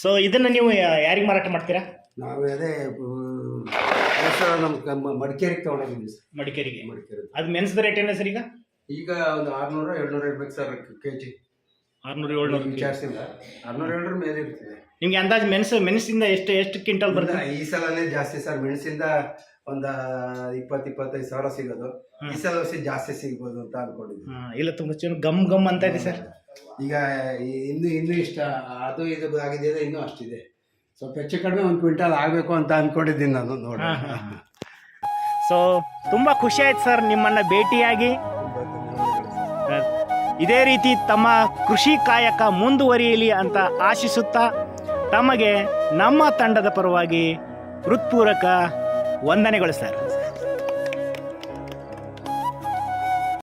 ಸೊ ಇದನ್ನು ನೀವು ಯಾರಿಗೆ ಮಾರಾಟ ಮಾಡ್ತೀರಾ? ನಾವು ಅದೇ ನಮ್ಮ ಮಡಿಕೇರಿಗೆ ತೊಗೊಂಡೋಗಿದ್ವಿ ಸರ್. ಮಡಿಕೇರಿಗೆ. ಮಡಿಕೇರಿ ಅದು ಮೆಣಸದ ರೇಟ್ ಏನ ಸರ್ ಈಗ? ಈಗ ಒಂದು ಆರುನೂರು ಏಳ್ನೂರು ಇರ್ಬೇಕು ಸರ್ ಕೆ ಜಿ. ಆರುನೂರು ಏಳ್ನೂರು. ವಿಚಾರಿಸಿಲ್ಲ ಆರುನೂರು ಏಳ್ನೂರು ಮೇಲೆ ಇರ್ತದೆ ನಿಮ್ಗೆ ಅಂದಾಜು ಮೆಣಸು ಮೆಣಸಿಂದ ಎಷ್ಟು ಎಷ್ಟು ಕ್ವಿಂಟಲ್ ಬರ್ತದೆ ಈ ಸಲನೇ ಜಾಸ್ತಿ ಸರ್. ಮೆಣಸಿಂದ ಒಂದು ಇಪ್ಪತ್ತು ಇಪ್ಪತ್ತೈದು ಸಾವಿರ ಸಿಗೋದು. ಈ ಸಲ ವರ್ಷ ಜಾಸ್ತಿ ಸಿಗ್ಬೋದು ಅಂತ ಅನ್ಕೊಂಡಿದ್ವಿ ಇಲ್ಲ ತುಂಬ ಚೆನ್ನಾಗಿ ಗಮ್ ಗಮ್ ಅಂತ ಇದೆ ಸರ್. ಈಗ ಇನ್ನು ಇನ್ನೂ ಇಷ್ಟ ಅದು ಇದು ಆಗಿದೆ ಇನ್ನೂ ಅಷ್ಟಿದೆ. ಸ್ವಲ್ಪ ಹೆಚ್ಚು ಕಡಿಮೆ ಒಂದು ಕ್ವಿಂಟಲ್ ಆಗಬೇಕು ಅಂತ ಅಂದ್ಕೊಂಡಿದ್ದೀನಿ ನಾನು ನೋಡಿ. ಸೊ ತುಂಬ ಖುಷಿ ಆಯ್ತು ಸರ್ ನಿಮ್ಮನ್ನು ಭೇಟಿಯಾಗಿ. ಇದೇ ರೀತಿ ತಮ್ಮ ಕೃಷಿ ಕಾಯಕ ಮುಂದುವರಿಯಲಿ ಅಂತ ಆಶಿಸುತ್ತಾ ತಮಗೆ ನಮ್ಮ ತಂಡದ ಪರವಾಗಿ ಹೃತ್ಪೂರ್ವಕ ವಂದನೆಗಳು ಸರ್.